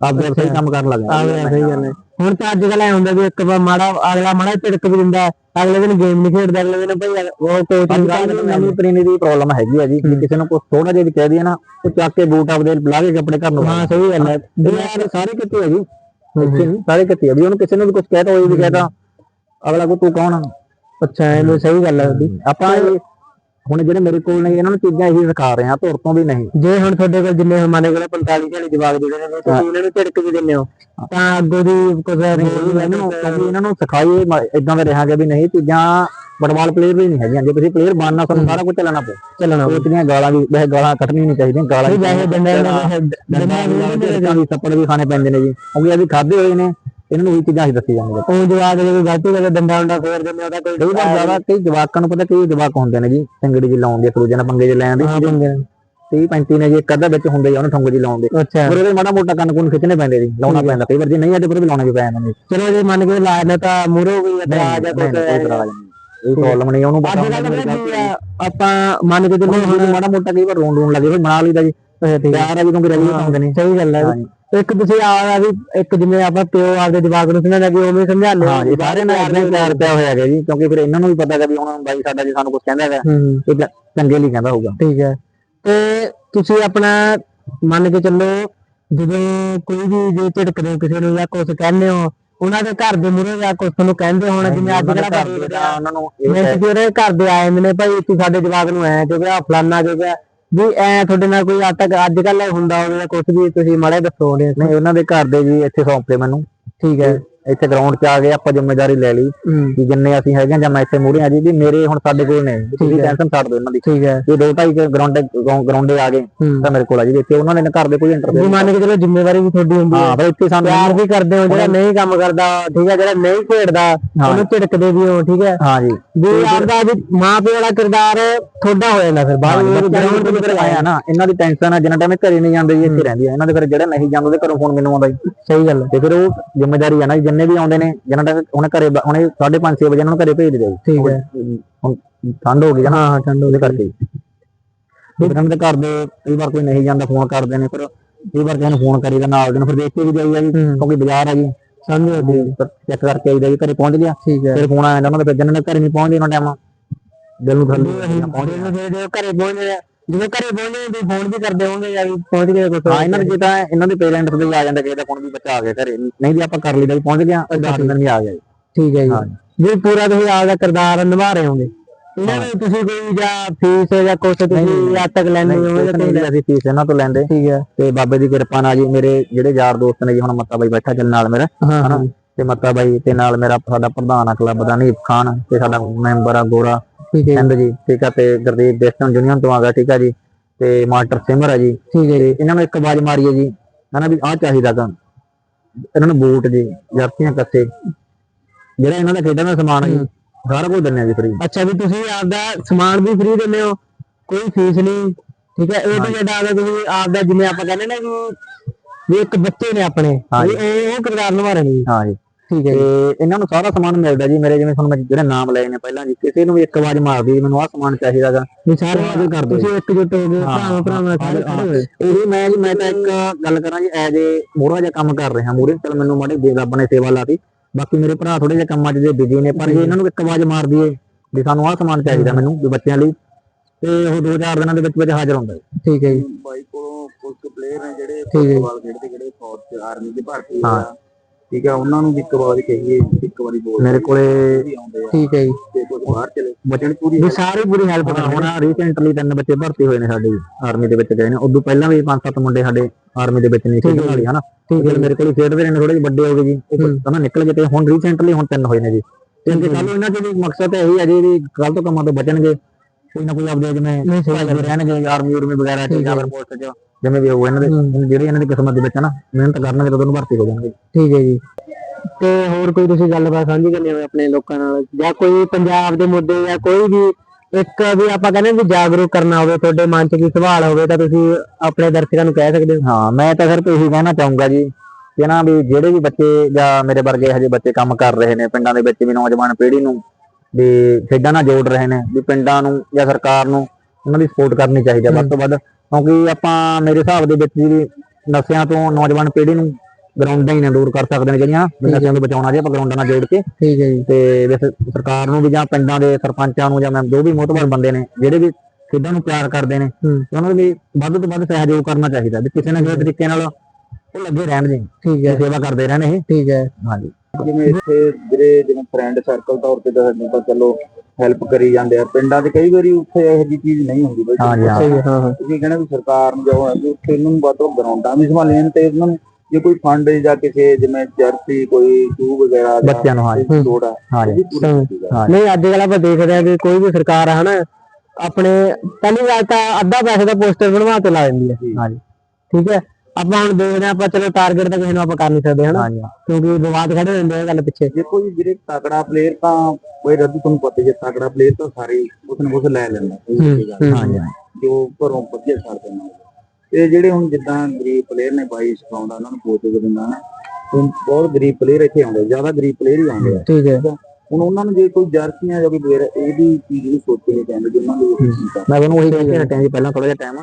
ਆਪਦੇ ਸਹੀ ਕੰਮ ਕਰਨ ਲੱਗ ਆ ਸਹੀ ਗੱਲ ਹੈ। ਹੁਣ ਤਾਂ ਅੱਜ ਕੱਲ ਐ ਹੁੰਦਾ ਵੀ ਇੱਕ ਵਾਰ ਮਾੜਾ ਅਗਲਾ ਮਾੜਾ ਝਟਕ ਵੀ ਦਿੰਦਾ। ਅਗਲੇ ਦਿਨ ਗੇਮ ਨਹੀਂ ਖੇਡਦਾ ਅਗਲੇ ਦਿਨ ਭਾਈ ਉਹ ਕੋਚ ਅੱਜ ਕੱਲ੍ਹ ਨਵੀਂ ਤਰੀਨੀ ਦੀ ਪ੍ਰੋਬਲਮ ਹੈਗੀ ਆ ਜੀ ਕਿ ਕਿਸੇ ਨੂੰ ਕੁਝ ਥੋੜਾ ਜਿਹਾ ਵੀ ਕਹਿ ਦਈਏ ਨਾ ਉਹ ਚੱਕ ਕੇ ਬੂਟ ਆਪਦੇ ਲਾ ਕੇ ਆਪਣੇ ਘਰ ਨੂੰ ਹਾਂ ਸਹੀ ਗੱਲ ਹੈ। ਇਹ ਯਾਰ ਸਾਰੇ ਕਿਤੇ ਹੈ ਜੀ ਸਾਰੇ ਕਿਤੇ ਹੈ ਵੀ ਉਹਨੂੰ ਕਿਸੇ ਨੂੰ ਵੀ ਕੁਝ ਕਹਿਤਾ ਹੋਈ ਵੀ ਕਹਿਤਾ ਅਗਲਾ ਕੋ ਤੂੰ ਕੌਣ? ਅੱਛਾ ਇਹਨੂੰ ਸਹੀ ਗੱਲ ਹੈ। ਆਪਾਂ ਇਹ ਹੁਣ ਜਿਹੜੇ ਮੇਰੇ ਕੋਲ ਨੇ ਇਹਨਾਂ ਨੂੰ ਚੀਜ਼ਾਂ ਇਹੀ ਸਿਖਾ ਰਹੇ ਆ ਧੁਰ ਤੋਂ ਵੀ ਨਹੀਂ ਜੇ ਹੁਣ ਤੁਹਾਡੇ ਕੋਲ ਜਿੰਨੇ ਹਮਾਰੇ ਕੋਲ 45 40 ਜਵਾਬ ਜਿਹੜੇ ਨੇ ਤੁਸੀਂ ਇਹਨਾਂ ਨੂੰ ਝਿੜਕ ਵੀ ਦਿੰਦੇ ਹੋ ਤਾਂ ਅੱਗੋਂ ਦੀ ਕੁਝ ਇਹਨਾਂ ਨੂੰ ਕਿਉਂਕਿ ਇਹਨਾਂ ਨੂੰ ਸਿਖਾਈਏ ਇਦਾਂ ਦਾ ਰਹਾਂਗੇ ਵੀ ਨਹੀਂ ਚੀਜ਼ਾਂ ਫੁੱਟਬਾਲ ਪਲੇਅਰ ਵੀ ਨਹੀਂ ਹੈਗੀਆਂ ਜੇ ਤੁਸੀਂ ਪਲੇਅਰ ਬਣਨਾ ਤੁਹਾਨੂੰ ਸਾਰਾ ਕੁਝ ਚੱਲਣਾ ਪਊ ਚੱਲਣਾ ਉਹਦੀਆਂ ਗਾਲਾਂ ਵੀ ਵੈਸੇ ਗਾਲਾਂ ਕੱਢਣੀਆਂ ਨਹੀਂ ਚਾਹੀਦੀਆਂ ਗਾਲਾਂ ਨਹੀਂ ਵੈਸੇ ਡੰਡਾ ਡੰਡਾ ਵੀ ਸੱਪੜ ਵੀ ਖਾਣੇ ਪੈਂਦੇ ਨੇ ਜੀ ਕਿਉਂਕਿ ਵੀ ਖਾਦੇ ਹੋਏ ਨੇ ਇਹਨਾਂ ਨੂੰ ਵੀ ਚੀਜ਼ਾਂ ਹੀ ਦੱਸੀ ਜਾਂਦੀਆਂ ਉਹ ਜਵਾਬ ਜੇ ਕੋਈ ਗਲਤੀ ਕਰੇ ਡੰਡਾ ਡੰਡਾ ਫੇਰ ਦਿੰਦੇ ਉਹਦਾ ਕੋਈ ਕਈ ਵਾਰ ਜ਼ਿਆਦਾ ਕਈ ਜਵਾਕਾਂ ਨੂੰ ਪਤਾ ਕਈ ਜਵਾਕ ਹੁੰਦੇ ਨੇ ਜੀ ਸਿੰਗੜੀ ਜੀ ਲਾਉਣ ਦੇ ਇੱਕ ਦੂਜੇ ਨਾਲ ਪੰਗੇ ਜੇ ਲੈਣ ਦੇ। ਹਾਂ ਬੰਦੇ 30 35 ਨੇ ਜੀ ਅੱਧਾ ਵਿੱਚ ਹੁੰਦੇ ਆ ਉਹਨੂੰ ਠੰਗ ਜੀ ਲਾਉਣ ਦੇ। ਅੱਛਾ। ਪਰ ਉਹਦੇ ਮਾੜਾ ਮੋਟਾ ਕੰਨ ਕੁੰਨ ਖਿੱਚਣੇ ਪੈਂਦੇ ਜੀ ਲਾਉਣਾ ਪੈਂਦਾ। ਕਈ ਵਾਰ ਜੇ ਨਹੀਂ ਆਦੇ ਪਰ ਵੀ ਲਾਉਣਾ ਵੀ ਪੈਂਦਾ ਨੇ। ਚਲੋ ਜੇ ਮੰਨ ਕੇ ਲਾਇਆ ਨਾ ਤਾਂ ਮੂਰੋ ਕੋਈ ਇਤਰਾਜ਼ ਜਾਂ ਕੁਝ ਇਹ ਪ੍ਰੋਬਲਮ ਨਹੀਂ। ਉਹਨੂੰ ਪਤਾ ਹੁੰਦਾ ਵੀ ਕੀ ਆਪਾਂ ਮੰਨ ਕੇ ਚੱਲੋ ਮਾੜਾ ਮੋਟਾ ਕਈ ਵਾਰ ਰੋਣ ਰੋਣ ਲੱਗੇ ਫਿਰ ਬਣਾ ਲਈਦਾ ਜੀ। ਪਿਆਰ ਆ ਜੀ ਕਿਉਂਕਿ ਰੈਗੂਲਰ ਹੁੰਦੇ ਨੇ। ਸਹੀ ਗੱਲ ਹੈ। ਇੱਕ ਤੁਸੀਂ ਆ ਵੀ ਇੱਕ ਜਿਵੇਂ ਆਪਾਂ ਪਿਓ ਆਪਦੇ ਜਵਾਬ ਨੂੰ ਸਮਝਾਉਂਦਾ ਕਿ ਉਵੇਂ ਸਮਝਾਉਂਦੇ ਹੋ ਹਾਂ ਜੀ ਸਾਰੇ ਨਾਲ ਇਦਾਂ ਹੀ ਪਿਆਰ ਪਿਆ ਹੋਇਆ ਹੈਗਾ ਜੀ ਕਿਉਂਕਿ ਫਿਰ ਇਹਨਾਂ ਨੂੰ ਵੀ ਪਤਾ ਹੈਗਾ ਵੀ ਹੁਣ ਬਾਈ ਸਾਡਾ ਜੇ ਸਾਨੂੰ ਕੁਝ ਕਹਿੰਦਾ ਹੈਗਾ ਹੂੰ ਇਹ ਚੰਗੇ ਲਈ ਕਹਿੰਦਾ ਹੋਊਗਾ। ਠੀਕ ਹੈ। ਤੇ ਤੁਸੀਂ ਆਪਣਾ ਮੰਨ ਕੇ ਚੱਲੋ ਜਦੋਂ ਕੋਈ ਵੀ ਜੇ ਝਿੜਕਦੇ ਹੋ ਕਿਸੇ ਨੂੰ ਜਾਂ ਕੁਝ ਕਹਿੰਦੇ ਹੋ ਉਹਨਾਂ ਦੇ ਘਰ ਦੇ ਮੂਹਰੇ ਜਾਂ ਕੁਝ ਤੁਹਾਨੂੰ ਕਹਿੰਦੇ ਹੋਣ ਜਿਵੇਂ ਅੱਜ ਉਹਨਾਂ ਦੇ ਕੱਲ੍ਹ ਘਰ ਦੇ ਤਾਂ ਉਹਨਾਂ ਨੂੰ ਇਹ ਮੈਂ ਜਿਹੜੇ ਘਰ ਦੇ ਆਏ ਨੇ ਭਾਈ ਤੂੰ ਸਾਡੇ ਜਵਾਕ ਨੂੰ ਐ ਕਿਉਂਕਿ ਆ ਫਲਾਨਾ ਕਿਉਂਕਿ ਵੀ ਐ ਤੁਹਾਡੇ ਨਾਲ ਕੋਈ ਅੱਜ ਤੱਕ ਅੱਜ ਕੱਲ ਹੁੰਦਾ ਹੋਵੇ ਜਾਂ ਕੁਝ ਵੀ ਤੁਸੀਂ ਮਾੜੇ ਦੱਸੋ ਉਹਦੇ ਨਹੀਂ ਉਹਨਾਂ ਦੇ ਘਰ ਦੇ ਜੀ ਇੱਥੇ ਸੌਂਪਦੇ ਮੈਨੂੰ। ਠੀਕ ਹੈ। ਇੱਥੇ ਗਰਾਊਂਡ 'ਚ ਆ ਗਏ ਆਪਾਂ ਜ਼ਿੰਮੇਵਾਰੀ ਲੈ ਲਈ ਹੂੰ। ਕਿ ਜਿੰਨੇ ਅਸੀਂ ਹੈਗੇ ਆ ਜਾਂ ਮੈਂ ਇੱਥੇ ਮੂਹਰੇ ਆ ਜੀ ਵੀ ਮੇਰੇ ਹੁਣ ਸਾਡੇ ਕੋਲ ਨੇ ਤੁਸੀਂ ਹੈ। ਟੈਨਸ਼ਨ ਛੱਡ ਦਿਓ ਇਹਨਾਂ ਦੀ। ਠੀਕ ਹੈ। ਇਹ ਦੋ ਢਾਈ ਗਰਾਊਂਡ ਗਰਾਊਂਡੇ ਆ ਗਏ ਹੂੰ। ਤਾਂ ਮੇਰੇ ਕੋਲ ਆ ਜੀ। ਇੱਥੇ ਉਹਨਾਂ ਨੇ ਘਰ ਦੇ ਕੋਈ ਇੰਟਰਵਿਊ ਮੰਨ ਕੇ ਚਲੋ ਜ਼ਿੰਮੇਵਾਰੀ ਵੀ ਤੁਹਾਡੀ ਹੁੰਦੀ ਹੈ। ਹਾਂ ਫਿਰ ਇੱਥੇ ਸਾਨੂੰ ਪਿਆਰ ਵੀ ਕਰਦੇ ਹੋ ਜਿਹੜਾ ਨਹੀਂ ਕੰਮ ਕਰਦਾ ਠੀਕ ਹੈ ਜਿਹੜਾ ਨਹੀਂ ਖੇਡਦਾ ਉਹਨੂੰ ਝਿੜਕਦੇ ਵੀ ਹੋ ਠੀਕ ਹੈ। ਹਾਂ ਜੀ। ਵੀ ਆਪਦਾ ਵੀ ਮਾਂ ਪਿਓ ਵਾਲਾ ਕਿਰਦਾਰ ਤੁਹਾਡਾ ਹੋ ਜਾਂਦਾ ਫਿਰ ਬਾਅਦ ਵਿੱਚ ਗਰਾਊਂਡ ਤੇ ਫਿਰ ਆਇਆ ਨਾ ਇਹਨਾਂ ਦੀ ਟੈਨਸ਼ਨ ਆ ਜਿੰਨਾ ਟਾਈਮ ਘਰੇ ਨਹੀਂ ਜਾਂਦੇ ਜੀ ਇੱਥੇ ਰਹਿੰਦੀ ਆ। ਇਹਨਾਂ ਦੇ ਫਿਰ ਜਿਹੜਾ ਨਹੀਂ ਜਾਂਦਾ ਉਹਦੇ ਘਰੋਂ ਫੋਨ ਮੈਨੂੰ ਆਉਂਦਾ ਜੀ। ਸਹੀ ਗੱਲ ਹੈ। ਤੇ ਫਿਰ ਉਹ ਜ਼ਿੰਮੇਵਾਰੀ ਆ ਨਾ ਜੀ, ਜਿੰਨੇ ਵੀ ਆਉਂਦੇ ਨੇ ਜਿੰਨਾ ਟਾਈਮ ਉਹਨੇ ਘਰੇ ਬ- ਹੁਣੇ 5:30 6 ਵਜੇ ਇਹਨਾਂ ਨੂੰ ਘਰੇ ਭੇਜ ਦਿਓ। ਜੀ ਠੀਕ ਹੈ। ਹੁਣ ਠੰਡ ਹੋ ਗਈ ਹੈ ਨਾ ਹਾਂ ਹਾਂ ਠੰਡ ਉਹਦੇ ਕਰਕੇ। ਫਿਰ ਇਹਨਾਂ ਦੇ ਘਰ ਦੇ ਕਈ ਵਾਰ ਕੋਈ ਨਹੀਂ ਜਾਂਦਾ ਫੋਨ ਕਰਦੇ ਨੇ ਫਿਰ ਕਈ ਵਾਰ ਕਿਸੇ ਨੂੰ ਫੋਨ ਕਰੀਦਾ ਨਾਲ ਦੇ ਨੂੰ ਫਿਰ ਦੇਖ ਕੇ ਵੀ ਜਾਈਦਾ ਜੀ ਹੂੰ। ਕਿਉਂਕਿ ਬਾਜ਼ਾਰ ਆ ਜੀ। ਸਮਝ ਆਉਂਦੀ ਹੈ। ਚੈੱਕ ਕਰਕੇ ਆਈਦਾ ਜੀ ਘਰੇ ਪਹੁੰਚ ਗਿਆ। ਠੀਕ ਹੈ। ਫਿਰ ਫੋਨ ਆ ਜਾਂਦਾ ਉਹਨਾਂ ਦੇ ਫਿਰ ਜਿੰਨਾਂ ਨੇ ਘਰੇ ਨਹੀਂ ਪਹੁੰਚਦੇ ਉਹਨਾਂ ਟਾਈਮ ਦਿਲ ਨੂੰ ਥੱਲੇ ਪਹੁੰਚ ਜਦੋਂ ਘਰੇ ਪਹੁੰਚਦੇ ਆ ਜਦੋਂ ਘਰੇ ਪਹੁੰਚਦੇ ਤੁਸੀਂ ਫੋਨ ਵੀ ਕਰਦੇ ਹੋਵੋਗੇ ਜਾਂ ਵੀ ਪਹੁੰਚ ਗਏ ਕੁਝ ਹਾਂ ਇਹਨਾਂ ਦੇ ਜੇ ਤਾਂ ਇਹਨਾਂ ਦੇ ਪੇਰੈਂਟਸ ਦੇ ਵੀ ਆ ਜਾਂਦਾ ਕਿਸੇ ਦਾ ਫੋਨ ਵੀ ਬੱਚਾ ਆ ਗਿਆ ਘਰੇ ਨਹੀਂ ਵੀ ਆਪਾਂ ਕਰ ਲਈਦਾ ਵੀ ਪਹੁੰਚ ਗਿਆ ਦਸ ਦਿਨ ਵੀ ਆ ਗਿਆ ਜੀ ਠੀਕ ਹੈ ਹਾਂ। ਜੀ ਵੀ ਪੂਰਾ ਤੁਸੀਂ ਆਪਦਾ ਕਿਰਦਾਰ ਨਿਭਾ ਰਹੇ ਹੋਗੇ ਇਹਨਾਂ ਨੂੰ ਤੁਸੀਂ ਕੋਈ ਜਾਂ ਫੀਸ ਜਾਂ ਕੁਝ ਤੁਸੀਂ ਅੱਜ ਤੱਕ ਲੈਂਦੇ ਹੋ ਜਾਂ ਨਹੀਂ ਅਸੀਂ ਫੀਸ ਇਹਨਾਂ ਤੋਂ ਲੈਂਦੇ। ਠੀਕ ਹੈ। ਤੇ ਬਾਬੇ ਦੀ ਕਿਰਪਾ ਨਾਲ ਜੀ ਮੇਰੇ ਜਿਹੜੇ ਯਾਰ ਦੋਸਤ ਨੇ ਜੀ ਹੁਣ ਮੱਤਾ ਬਾਈ ਬੈਠਾ ਚੱਲ ਨਾਲ ਮੇਰਾ ਹਾਂ ਹਨਾ? ਤੇ ਮੱਤਾ ਬਾਈ ਤੇ ਨਾਲ ਮੇਰਾ ਸਾਡਾ ਪ੍ਰਧਾਨ ਆ ਕਲੱਬ ਦਾ ਨੀਪ ਖਾਨ ਤੇ ਸਾਡਾ ਮੈਂਬਰ ਆ ਗੋਰਾ। ਠੀਕ ਹੈ ਸਿੰਧ ਜੀ ਠੀਕ ਆ ਤੇ ਗੁਰਦੀਪ ਵੈਸਟਰਨ ਯੂਨੀਅਨ ਤੋਂ ਆ ਗਿਆ ਠੀਕ ਆ ਜੀ। ਤੇ ਮਾਸਟਰ ਸਿਮਰ ਆ ਜੀ। ਠੀਕ ਹੈ ਤੇ ਇਹਨਾਂ ਨੂੰ ਇੱਕ ਆਵਾਜ਼ ਮਾਰੀਏ ਜੀ। ਹਨਾ ਵੀ ਆਹ ਚਾਹੀਦਾ ਤਾਂ ਇਹਨਾਂ ਨੂੰ ਬੂਟ ਜੀ ਜਰਸੀਆਂ ਕੱਸੇ। ਜਿਹੜਾ ਇਹਨਾਂ ਦਾ ਖੇਡਾਂ ਦਾ ਸਮਾਨ ਜੀ ਸਾਰਾ ਕੁਝ ਦਿੰਦੇ ਆ ਜੀ ਫਰੀ ਅੱਛਾ ਵੀ ਤੁਸੀਂ ਆਪਦਾ ਸਮਾਨ ਵੀ ਫ੍ਰੀ ਦਿੰਦੇ ਹੋ ਕੋਈ ਫੀਸ ਨਹੀਂ ਠੀਕ ਹੈ? ਇਹ ਤਾਂ ਜਿਹੜਾ ਆਪਦਾ ਤੁਸੀਂ ਆਪਦਾ ਜਿਵੇਂ ਆਪਾਂ ਕਹਿੰਦੇ ਨਾ ਕਿ ਵੀ ਇੱਕ ਬੱਚੇ ਨੇ ਆਪਣੇ ਵੀ ਉਹ ਕਿਰਦਾਰ ਨਿਭਾ ਰਹੇ ਨੇ ਜੀ। ਹਾਂ ਜੀ। ਠੀਕ ਹੈ ਤੇ ਇਹਨਾਂ ਨੂੰ ਸਾਰਾ ਸਮਾਨ ਮਿਲਦਾ ਜੀ ਮੇਰੇ ਜਿਵੇਂ ਤੁਹਾਨੂੰ ਮੈਂ ਜਿਹੜੇ ਨਾਮ ਲਏ ਨੇ ਪਹਿਲਾਂ ਜੀ ਕਿਸੇ ਨੂੰ ਵੀ ਇੱਕ ਆਵਾਜ਼ ਮਾਰਦੀ ਜੀ ਮੈਨੂੰ ਆਹ ਸਮਾਨ ਚਾਹੀਦਾਗਾ ਵੀ ਸਾਰੇ ਉਹ ਕਰ ਦਿਓ ਤੁਸੀਂ ਇੱਕਜੁੱਟ ਹੋ ਗਏ ਹਾਂ, ਭਰਾਵਾਂ ਭਰਾਵਾਂ ਸਾਰੇ ਹਾਂ, ਖੜੇ ਹੋਏ। ਉਹੀ ਮੈਂ ਜੀ ਮੈਂ ਤਾਂ ਇੱਕ ਗੱਲ ਕਰਾਂ ਜੀ ਐਜ ਏ ਮੋਹਰਾ ਜਿਹਾ ਕੰਮ ਕਰ ਰਿਹਾ ਮੂਰੇ ਚਲ ਮੈਨੂੰ ਮਾੜੇ ਦੇ ਰੱਬ ਨੇ ਸੇਵਾ ਲਾਤੀ। ਬਾਕੀ ਮੇਰੇ ਭਰਾ ਥੋੜੇ ਜਿਹਾ ਕੰਮਾਂ 'ਚ ਜੇ ਬਿਜ਼ੀ ਨੇ ਪਰ ਜੇ ਇਹਨਾਂ ਨੂੰ ਇੱਕ ਆਵਾਜ਼ ਮਾਰ ਦਈਏ ਵੀ ਸਾਨੂੰ ਆਹ ਸਮਾਨ ਚਾਹੀਦਾ ਮੈਨੂੰ ਵੀ ਬੱਚਿਆਂ ਲਈ ਤੇ ਉਹ ਦੋ ਚਾਰ ਦਿਨਾਂ ਦੇ ਵਿੱਚ ਵਿੱਚ ਹਾਜ਼ਰ ਹੁੰਦਾ ਠੀਕ ਹੈ ਜੀ। ਬਾਈ ਕੋਲੋਂ ਕੁਝ ਪਲੇਅਰ ਨੇ ਜਿਹੜੇ ਹੈ। ਫੁੱਟਬਾਲ ਖੇਡਦੇ ਜਿਹੜੇ ਫੌਜ ਚ ਆਰਮੀ ਦੇ ਭਰਤੀ ਆ ਠੀਕ ਆ ਉਹਨਾਂ ਨੂੰ ਵੀ ਇੱਕ ਵਾਰੀ ਕਹੀਏ ਇੱਕ ਵਾਰੀ ਬੋਲ ਮੇਰੇ ਕੋਲੇ ਠੀਕ ਹੈ ਜੀ। ਤੇ ਕੁਝ ਬਾਹਰ ਚਲੇ ਬਚਣ ਪੂਰੀ ਵੀ ਸਾਰੇ ਪੂਰੀ ਹੈਲਪ ਹੁਣ ਹੁਣ ਰੀਸੈਂਟਲੀ ਤਿੰਨ ਬੱਚੇ ਭਰਤੀ ਹੋਏ ਨੇ ਸਾਡੇ ਆਰਮੀ ਦੇ ਵਿੱਚ ਗਏ ਨੇ। ਉਦੋਂ ਪਹਿਲਾਂ ਵੀ ਪੰਜ ਸੱਤ ਮੁੰਡੇ ਸਾਡੇ ਆਰਮੀ ਦੇ ਵਿੱਚ ਨੇ ਖੇਡਣ ਵਾਲੇ ਹਨਾ? ਠੀਕ ਹੈ ਜਿਹੜੇ ਮੇਰੇ ਕੋਲ ਖੇਡਦੇ ਰਹੇ ਨੇ ਥੋੜੇ ਜਿਹੇ ਵੱਡੇ ਹੋ ਗਏ ਜੀ। ਉਹ ਤਾਂ ਨਿਕਲ ਗਏ ਤੇ ਹੁਣ ਰੀਸੈਂਟਲੀ ਹੁਣ ਤਿੰਨ ਹੋਏ ਨੇ ਜੀ। ਤੇ ਅੱਗੇ ਕੱਲ ਇਹਨਾਂ ਦੇ ਵੀ ਮਕਸਦ ਤਾਂ ਇਹੀ ਹੈ ਜੀ ਵੀ ਕੱਲ ਤੋਂ ਕੰਮਾਂ ਤੋਂ ਬਚਣਗੇ। ਕੋਈ ਨਾ ਕੋਈ ਆਪਦੇ ਜਿਵੇਂ ਨਹੀਂ ਸਹੀ ਗੱਲ ਰਹਿਣਗੇ ਆਰਮੀ ਉਰਮੀ ਵਗੈਰਾ ਚ ਜਾਂ ਪੁਲਿਸ ਚ ਜਿਵੇਂ ਵੀ ਹੋਊ ਇਹਨਾਂ ਦੇ ਜਿਹੜੀ ਇਹਨਾਂ ਦੀ ਕਿਸਮਤ ਦੇ ਵਿੱਚ ਨਾ ਮਿਹਨਤ ਕਰਨਗੇ ਤਾਂ ਉਹਨੂੰ ਭਰਤੀ ਹੋ ਜਾਣਗੇ। ਠੀਕ ਹੈ ਜੀ। ਤੇ ਹੋਰ ਕੋਈ ਤੁਸੀਂ ਗੱਲਬਾਤ ਸਾਂਝੀ ਕਰਨੀ ਹੋਵੇ ਆਪਣੇ ਲੋਕਾਂ ਨਾਲ ਜਾਂ ਕੋਈ ਪੰਜਾਬ ਦੇ ਮੁੱਦੇ ਜਾਂ ਕੋਈ ਵੀ ਇੱਕ ਵੀ ਆਪਾਂ ਕਹਿੰਦੇ ਵੀ ਜਾਗਰੂਕ ਕਰਨਾ ਹੋਵੇ ਤੁਹਾਡੇ ਮਨ 'ਚ ਕੀ ਸਵਾਲ ਹੋਵੇ ਤਾਂ ਤੁਸੀਂ ਆਪਣੇ ਦਰਸ਼ਕਾਂ ਨੂੰ ਕਹਿ ਸਕਦੇ ਹੋ। ਹਾਂ ਮੈਂ ਤਾਂ ਸਿਰਫ ਇਹੀ ਕਹਿਣਾ ਚਾਹੂੰਗਾ ਜੀ ਕਿ ਨਾ ਵੀ ਜਿਹੜੇ ਵੀ ਬੱਚੇ ਜਾਂ ਮੇਰੇ ਵਰਗੇ ਹਜੇ ਬੱਚੇ ਕੰਮ ਕਰ ਰਹੇ ਨੇ ਪਿੰਡਾਂ ਦੇ ਵਿੱਚ ਵੀ ਨੌਜਵਾਨ ਪੀੜ੍ਹੀ ਨੂੰ ਵੀ ਖੇਡਾਂ ਨਾਲ ਜੋੜ ਰਹੇ ਨੇ ਵੀ ਪਿੰਡਾਂ ਨੂੰ ਜਾਂ ਸਰਕਾਰ ਨੂੰ ਉਹਨਾਂ ਦੀ ਸਪੋਰਟ ਕਰਨੀ ਚਾਹੀਦੀ ਹੈ। ਵੱਧ ਤੋਂ ਵੱਧ ਕਿਉਂਕਿ ਆਪਾਂ ਮੇਰੇ ਹਿਸਾਬ ਦੇ ਵਿੱਚ ਜੀ ਨਸ਼ਿਆਂ ਤੋਂ ਨੌਜਵਾਨ ਪੀੜ੍ਹੀ ਨੂੰ ਗਰਾਊਂਡਾਂ ਹੀ ਨੇ ਦੂਰ ਕਰ ਸਕਦੇ ਨੇ ਜਿਹੜੀਆਂ ਨਸ਼ਿਆਂ ਤੋਂ ਬਚਾਉਣਾ ਜੇ ਆਪਾਂ ਗਰਾਊਂਡਾਂ ਨਾਲ ਜੋੜ ਕੇ। ਠੀਕ ਹੈ ਜੀ। ਤੇ ਵੈਸੇ ਸਰਕਾਰ ਨੂੰ ਵੀ ਜਾਂ ਪਿੰਡਾਂ ਦੇ ਸਰਪੰਚਾਂ ਨੂੰ ਜਾਂ ਮੈਂ ਜੋ ਵੀ ਮੋਤਬਰ ਬੰਦੇ ਨੇ ਜਿਹੜੇ ਵੀ ਖੇਡਾਂ ਨੂੰ ਪਿਆਰ ਕਰਦੇ ਨੇ ਉਹਨਾਂ ਨੂੰ ਵੀ ਵੱਧ ਤੋਂ ਵੱਧ ਸਹਿਯੋਗ ਕਰਨਾ ਚਾਹੀਦਾ। ਵੀ ਕਿਸੇ ਨਾ ਕਿਸੇ ਤਰੀਕੇ ਨਾਲ ਉਹ ਲੱਗੇ ਰਹਿਣ ਜੀ। ਠੀਕ ਹੈ। ਸੇਵਾ ਕਰਦੇ ਰਹਿਣ ਇਹ। ਠੀਕ ਹੈ। ਹਾਂਜੀ। ਜਿਵੇਂ ਇੱਥੇ ਜਿਹੜੇ ਜਿਵੇਂ ਫਰੈਂਡ ਸਰਕਲ ਤੌਰ ਤੇ ਤਾਂ ਸਾਨੂੰ ਤਾਂ ਚਲੋ ਹੈਲਪ ਕਰੀ ਜਾਂਦੇ ਆ। ਪਿੰਡਾਂ 'ਚ ਕਈ ਵਾਰੀ ਉੱਥੇ ਇਹੋ ਜਿਹੀ ਚੀਜ਼ ਨਹੀਂ ਹੁੰਦੀ ਬਈ ਹਾਂ ਸਹੀ ਹੈ। ਹਾਂ ਹਾਂ ਤੁਸੀਂ ਕਹਿੰਦੇ ਵੀ ਸਰਕਾਰ ਨੂੰ ਜੋ ਹੈ ਵੀ ਉੱਥੇ ਇਹਨਾਂ ਨੂੰ ਵੱਧ ਤੋਂ ਗਰਾਊਂਡਾਂ ਵੀ ਸੰਭਾਲੀਆਂ ਨੇ ਤੇ ਇਹਨਾਂ ਨੂੰ ਜੇ ਕੋਈ ਫੰਡ ਜਾਂ ਕਿਸੇ ਜਿਵੇਂ ਜਰਸੀ ਕੋਈ ਸ਼ੂ ਵਗੈਰਾ ਜਾਂ ਬੱਚਿਆਂ ਨੂੰ ਹਾਂਜੀ ਕੋਈ ਲੋੜ ਆ ਹਾਂਜੀ ਉਹ ਵੀ ਪੂਰੀ ਸਹੀ। ਕੀਤੀ ਜਾਵੇ। ਹਾਂਜੀ ਨਹੀਂ ਅੱਜ ਕੱਲ ਆਪਾਂ ਦੇਖਦੇ ਆ ਕਿ ਕੋਈ ਵੀ ਸਰਕਾਰ ਆ ਹਨਾ ਆਪਣੇ ਪਹਿਲੀ ਗੱਲ ਤਾਂ ਅੱਧਾ ਪੈਸੇ ਦਾ ਪੋਸਟਰ ਬਣਵਾ ਕੇ ਲਾ ਦਿੰਦੀ ਹੈ ਹਾਂਜੀ ਠੀਕ ਹੈ। ਆਪਾਂ ਹੁਣ ਦੇਖਦੇ ਆ ਆਪਾਂ ਚਲੋ ਟਾਰਗੇਟ ਤਾਂ ਕਿਸੇ ਨੂੰ ਆਪਾਂ ਕਰ ਨਹੀਂ ਸਕਦੇ ਹਨਾ? ਹਾਂਜੀ। ਕਿਉਂਕਿ ਵਿਵਾਦ ਖੜੇ ਹੁੰਦੇ ਆ ਗੱਲ ਪਿੱਛੇ। ਜੇ ਕੋਈ ਵੀਰੇ ਤਕੜਾ ਪਲੇਅਰ ਤਾਂ ਕੋਈ ਰੱਦੀ ਤੁਹਾਨੂੰ ਪਤਾ ਜੇ ਤਕੜਾ ਪਲੇਅਰ ਤਾਂ ਸਾਰੇ ਉਸ ਨੂੰ ਕੁਛ ਲੈ ਲੈਂਦਾ। ਹਾਂਜੀ ਜੋ ਘਰੋਂ ਵਧੀਆ ਛੱਡ ਦਿੰਦਾ ਤੇ ਜਿਹੜੇ ਹੁਣ ਜਿੱਦਾਂ ਗਰੀਬ ਪਲੇਅਰ ਨੇ ਬਾਈ ਸਿਖਾਉਂਦਾ ਉਹਨਾਂ ਨੂੰ ਕੋਚ ਦਿੰਦਾ ਹੁਣ ਬਹੁਤ ਗਰੀਬ ਪਲੇਅਰ ਇੱਥੇ ਆਉਂਦੇ ਜ਼ਿਆਦਾ ਗਰੀਬ ਪਲੇਅਰ ਹੀ ਆਉਂਦੇ ਆ। ਠੀਕ ਹੈ। ਹੁਣ ਉਹਨਾਂ ਨੂੰ ਜੇ ਕੋਈ ਜਰਸੀਆਂ ਜਾਂ ਕੋਈ ਵਗੈਰਾ ਇਹਦੀ ਚੀਜ਼ ਨੂੰ ਸੋਚਣੀ ਚਾਹੀਦੀ ਕਿ ਉਹਨਾਂ ਨੂੰ ਇਹ ਚੀਜ਼ ਦਾ ਮੈਂ ਤੁਹਾਨੂੰ ਉਹੀ ਕਹਿ ਕੇ ਹਟਿਆ ਜੀ ਪਹਿਲਾਂ ਥੋੜਾ ਜਿਹਾ ਟਾਈਮ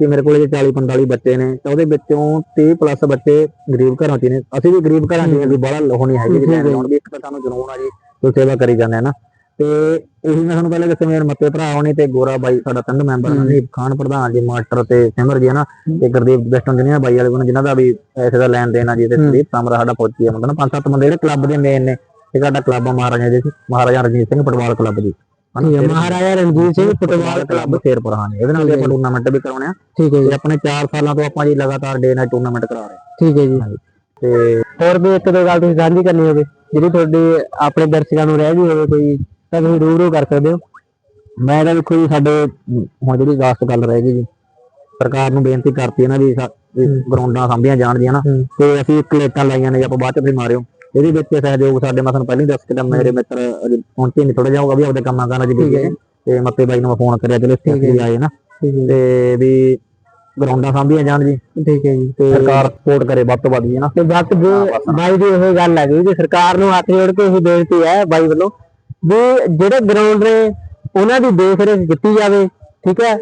ਕਿ ਮੇਰੇ ਕੋਲੇ ਜੇ 40 45 ਬੱਚੇ ਨੇ ਤਾਂ ਉਹਦੇ ਵਿੱਚੋਂ 30 ਪਲੱਸ ਬੱਚੇ ਗਰੀਬ ਘਰਾਂ 'ਚ ਨੇ। ਅਸੀਂ ਵੀ ਗਰੀਬ ਘਰਾਂ 'ਚ ਵੀ ਬੜਾ ਲੋਹ ਨਹੀਂ ਹੈਗੀ ਵੀ ਲੈਣ ਲਾਉਣ ਦੀ ਇੱਕ ਤਾਂ ਸਾਨੂੰ ਜਨੂਨ ਆ ਜੀ ਕੋਈ ਸੇਵਾ ਕਰੀ ਜਾਂਦੇ ਆ ਨਾ। ਤੇ ਉਹੀ ਮੈਂ ਤੁਹਾਨੂੰ ਪਹਿਲਾਂ ਦੱਸਿਆ ਮੇਰੇ ਮੱਤੇ ਭਰਾ ਹੋਣੇ ਤੇ ਗੋਰਾ ਬਾਈ ਸਾਡਾ ਤਿੰਨ ਮੈਂਬਰ ਨੀਪ ਖਾਨ ਪ੍ਰਧਾਨ ਜੀ ਮਾਸਟਰ ਤੇ ਸਿਮਰ ਜੀ ਹਨਾ ਤੇ ਗੁਰਦੀਪ ਵੈਸਟਰਨ ਜਿਹਨੇ ਬਾਈ ਵਾਲੇ ਕੋਲ ਜਿਨ੍ਹਾਂ ਦਾ ਵੀ ਪੈਸੇ ਦਾ ਲੈਣ ਦੇਣ ਆ ਜੀ ਤੇ ਸੰਦੀਪ ਸਾਮਰਾ ਸਾਡਾ ਫੌਜੀ ਆ। ਮਤਲਬ ਪੰਜ ਸੱਤ ਬੰਦੇ ਜਿਹੜੇ ਕਲੱਬ ਦੇ ਮੇਨ ਨੇ ਤੇ ਸਾਡਾ ਕਲੱਬ ਆ ਮਹਾਰਾਜਾ ਜੀ ਮਹਾਰਾਜਾ ਰਣਜੀਤ ਸਿੰਘ ਫੁੱਟਬਾਲ ਕਲੱਬ ਜੀ। ਤੇ ਮਹਾਰਾਜਾ ਰਣਜੀਤ ਸਿੰਘ ਫੁੱਟਬਾਲ ਕਲੱਬ ਸ਼ੇਰਪੁਰ ਹਾਂ ਇਹਦੇ ਨਾਲ ਆਪਾਂ ਟੂਰਨਾਮੈਂਟ ਵੀ ਕਰਾਉਣੇ ਆ। ਠੀਕ ਹੈ ਜੀ। ਆਪਣੇ 4 ਸਾਲਾਂ ਤੋਂ ਆਪਾਂ ਜੀ ਲਗਾਤਾਰ ਡੇ ਨਾਈਟ ਟੂਰਨਾਮੈਂਟ ਕਰਾ ਰਹੇ ਠੀਕ ਹੈ ਜੀ। ਤੇ ਹੋਰ ਵੀ ਇੱਕ ਦੋ ਗੱਲ ਤੁਸੀਂ ਸਾਂਝੀ ਕਰਨੀ ਹੋਵੇ ਜਿਹੜੀ ਤੁਹਾਡੀ ਆਪਣੇ ਦਰਸ਼ਕਾਂ ਨੂੰ ਰਹਿ ਗਈ ਹੋਵੇ ਕੋਈ ਤਾਂ ਤੁਸੀਂ ਰੂਬਰੂ ਕਰ ਸਕਦੇ ਹੋ। ਮੈਂ ਤਾਂ ਦੇਖੋ ਜੀ ਸਾਡੇ ਹੁਣ ਜਿਹੜੀ ਲਾਸਟ ਗੱਲ ਰਹਿ ਗਈ ਜੀ ਸਰਕਾਰ ਨੂੰ ਬੇਨਤੀ ਕਰਤੀ ਹੈ ਨਾ ਵੀ ਗਰਾਊਂਡਾਂ ਸਾਂਭੀਆਂ ਜਾਣਗੀਆਂ ਨਾ। ਹੂੰ। ਤੇ ਅਸੀਂ ਇੱਕ ਪਲੇਟਾਂ ਲਾਈਆਂ ਨੇ ਆਪਾਂ ਬਾਅਦ ਚ ਵੀ ਮਾਰਿਓ। ਇਹਦੇ ਵਿੱਚ ਸਹਿਯੋਗ ਸਾਡੇ ਮੈਂ ਤੁਹਾਨੂੰ ਪਹਿਲਾਂ ਹੀ ਦੱਸ ਕੇ ਤਾਂ ਮੇਰੇ ਮਿੱਤਰ ਅਜੇ ਪਹੁੰਚੇ ਨਹੀਂ ਥੋੜਾ ਜਿਹਾ ਹੋਗਾ ਵੀ ਆਪਦੇ ਕੰਮਾਂ ਕਾਰਾਂ ਚ ਬਿਜ਼ੀ ਨੇ ਤੇ ਮੱਤੇ ਬਾਈ ਨੂੰ ਮੈਂ ਫੋਨ ਕਰਿਆ ਚਲੋ ਇੱਥੇ ਆਏ ਨਾ। ਹੈ ਤੇ ਵੀ ਗਰਾਊਂਡਾਂ ਸਾਂਭੀਆਂ ਜਾਣ ਜੀ। ਠੀਕ ਹੈ ਜੀ। ਤੇ ਸਰਕਾਰ ਸਪੋਰਟ ਕਰੇ ਵੱਧ ਤੋਂ ਵੱਧ ਜੀ ਨਾ। ਤੇ ਬਾਕੀ ਜੇ ਬਾਈ ਦੀ ਇਹ ਗੱਲ ਹੈਗੀ ਕਿ ਸਰਕਾਰ ਨੂੰ ਹੱਥ ਜੋੜ ਕੇ ਇਹ ਬੇਨਤੀ ਹੈ ਬਾਈ ਵੱਲੋਂ ਵੀ ਜਿਹੜੇ ਗਰਾਊਂਡ ਨੇ ਉਹਨਾਂ ਦੀ ਦੇਖ ਰੇਖ ਕੀਤੀ ਜਾਵੇ ਠੀਕ ਹੈ।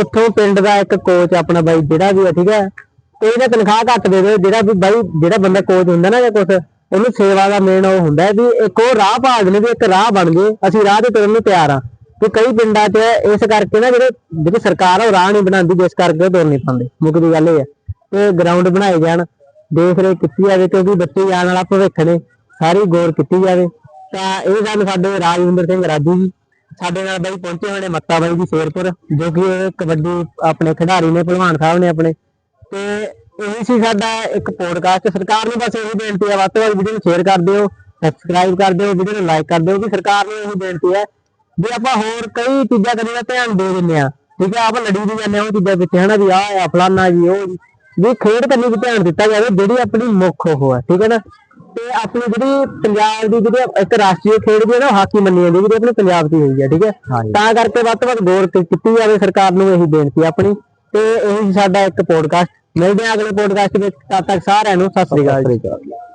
ਉੱਥੋਂ ਪਿੰਡ ਦਾ ਇੱਕ ਕੋਚ ਆਪਣਾ ਬਾਈ ਜਿਹੜਾ ਵੀ ਹੈ ਠੀਕ ਹੈ। ਤੇ ਇਹਦਾ ਤਨਖਾਹ ਘੱਟ ਦੇ ਦੇ ਜਿਹੜਾ ਵੀ ਬਾਈ ਜਿਹੜਾ ਬੰਦਾ ਕੋਚ ਹੁੰਦਾ ਨਾ ਜਾਂ ਕੁਛ ਉਹਨੂੰ ਸੇਵਾ ਦਾ ਮੇਨ ਉਹ ਹੁੰਦਾ ਵੀ ਇੱਕ ਉਹ ਰਾਹ ਭਾਲਦੇ ਨੇ ਵੀ ਇੱਕ ਰਾਹ ਬਣ ਗਏ ਅਸੀਂ ਰਾਹ ਤੇ ਤੁਰਨ ਨੂੰ ਤਿਆਰ ਆ ਕਿ ਕਈ ਪਿੰਡਾਂ 'ਚ ਇਸ ਕਰਕੇ ਨਾ ਜਿਹੜੇ, ਜਿਹੜੀ ਸਰਕਾਰ ਉਹ ਰਾਹ ਨਹੀਂ ਬਣਾਉਂਦੀ, ਜਿਸ ਕਰਕੇ ਤੁਰ ਨਹੀਂ ਪਾਉਂਦੇ ਮੁੱਖ ਦੀ ਗੱਲ ਇਹ ਹੈ ਤੇ ਗਰਾਊਂਡ ਬਣਾਏ ਜਾਣ ਦੇਖ ਰੇਖ ਕੀਤੀ ਜਾਵੇ ਕਿਉਂਕਿ ਬੱਚੇ ਆਉਣ ਵਾਲਾ ਭਵਿੱਖ ਨੇ, ਸਾਰੀ ਗੌਰ ਕੀਤੀ ਜਾਵੇ। ਤਾਂ ਇਹ ਗੱਲ ਸਾਡੇ ਰਾਜਵਿੰਦਰ ਸਿੰਘ ਰਾਜੂ ਜੀ, ਸਾਡੇ ਨਾਲ ਬਾਈ ਪਹੁੰਚੇ ਹੋਏ ਨੇ ਮੱਤਾ ਬਾਈ ਜੀ ਸ਼ੇਰਪੁਰ, ਜੋ ਕਿ ਕਬੱਡੀ ਆਪਣੇ ਖਿਡਾਰੀ ਨੇ, ਭਲਵਾਨ ਸਾਹਿਬ ਨੇ ਆਪਣੇ। ਤੇ ਇਹ ਸੀ ਸਾਡਾ ਇੱਕ ਪੋਡਕਾਸਟ ਸਰਕਾਰ ਨੂੰ ਬਸ ਇਹੀ ਬੇਨਤੀ ਹੈ ਵੱਧ ਤੋਂ ਵੱਧ ਵੀਡੀਓ ਨੂੰ ਸ਼ੇਅਰ ਕਰ ਦਿਓ ਸਬਸਕ੍ਰਾਈਬ ਕਰ ਦਿਓ ਵੀਡੀਓ ਨੂੰ ਲਾਈਕ ਕਰ ਦਿਓ ਕਿ ਸਰਕਾਰ ਨੂੰ ਇਹੀ ਬੇਨਤੀ ਹੈ ਵੀ ਆਪਾਂ ਹੋਰ ਕਈ ਚੀਜ਼ਾਂ ਕਰੀ ਦਾ ਧਿਆਨ ਦੇ ਦਿੰਦੇ ਆ ਠੀਕ ਹੈ ਆਪਾਂ ਲੜੀ ਵੀ ਜਾਂਦੇ ਆ ਉਹ ਚੀਜ਼ਾਂ ਪਿੱਛੇ ਹਨਾ ਵੀ ਆਹ ਆ ਫਲਾਨਾ ਜੀ ਉਹ ਜੀ। ਵੀ ਖੇਡ ਕੰਨੀ ਵੀ ਧਿਆਨ ਦਿੱਤਾ ਜਾਵੇ ਜਿਹੜੀ ਆਪਣੀ ਮੁੱਖ ਉਹ ਹੈ ਠੀਕ ਹੈ ਨਾ? ਤੇ ਆਪਣੀ ਜਿਹੜੀ ਪੰਜਾਬ ਦੀ ਜਿਹੜੀ ਇੱਕ ਰਾਸ਼ਟਰੀ ਖੇਡ ਦੀ ਹੈ ਨਾ ਹਾਕੀ ਮੰਨੀ ਜਾਂਦੀ ਜਿਹੜੀ ਆਪਣੀ ਪੰਜਾਬ ਦੀ ਹੋਈ ਹੈ ਠੀਕ ਹੈ ਤਾਂ ਕਰਕੇ ਵੱਧ ਤੋਂ ਵੱਧ ਗੌਰ ਕੀਤੀ ਜਾਵੇ ਸਰਕਾਰ ਨੂੰ ਇਹੀ ਬੇਨਤੀ ਆਪਣੀ। ਤੇ ਇਹੀ ਸਾਡਾ ਇੱਕ ਪੋਡਕਾਸਟ ਮਿਲਦੇ ਹਾਂ ਅਗਲੇ ਪੋਡਕਾਸਟ ਵਿੱਚ। ਤਦ ਤੱਕ ਸਾਰਿਆਂ ਨੂੰ ਸਤਿ ਸ੍ਰੀ ਅਕਾਲ ਸਤਿ ਸ੍ਰੀ ਅਕਾਲ।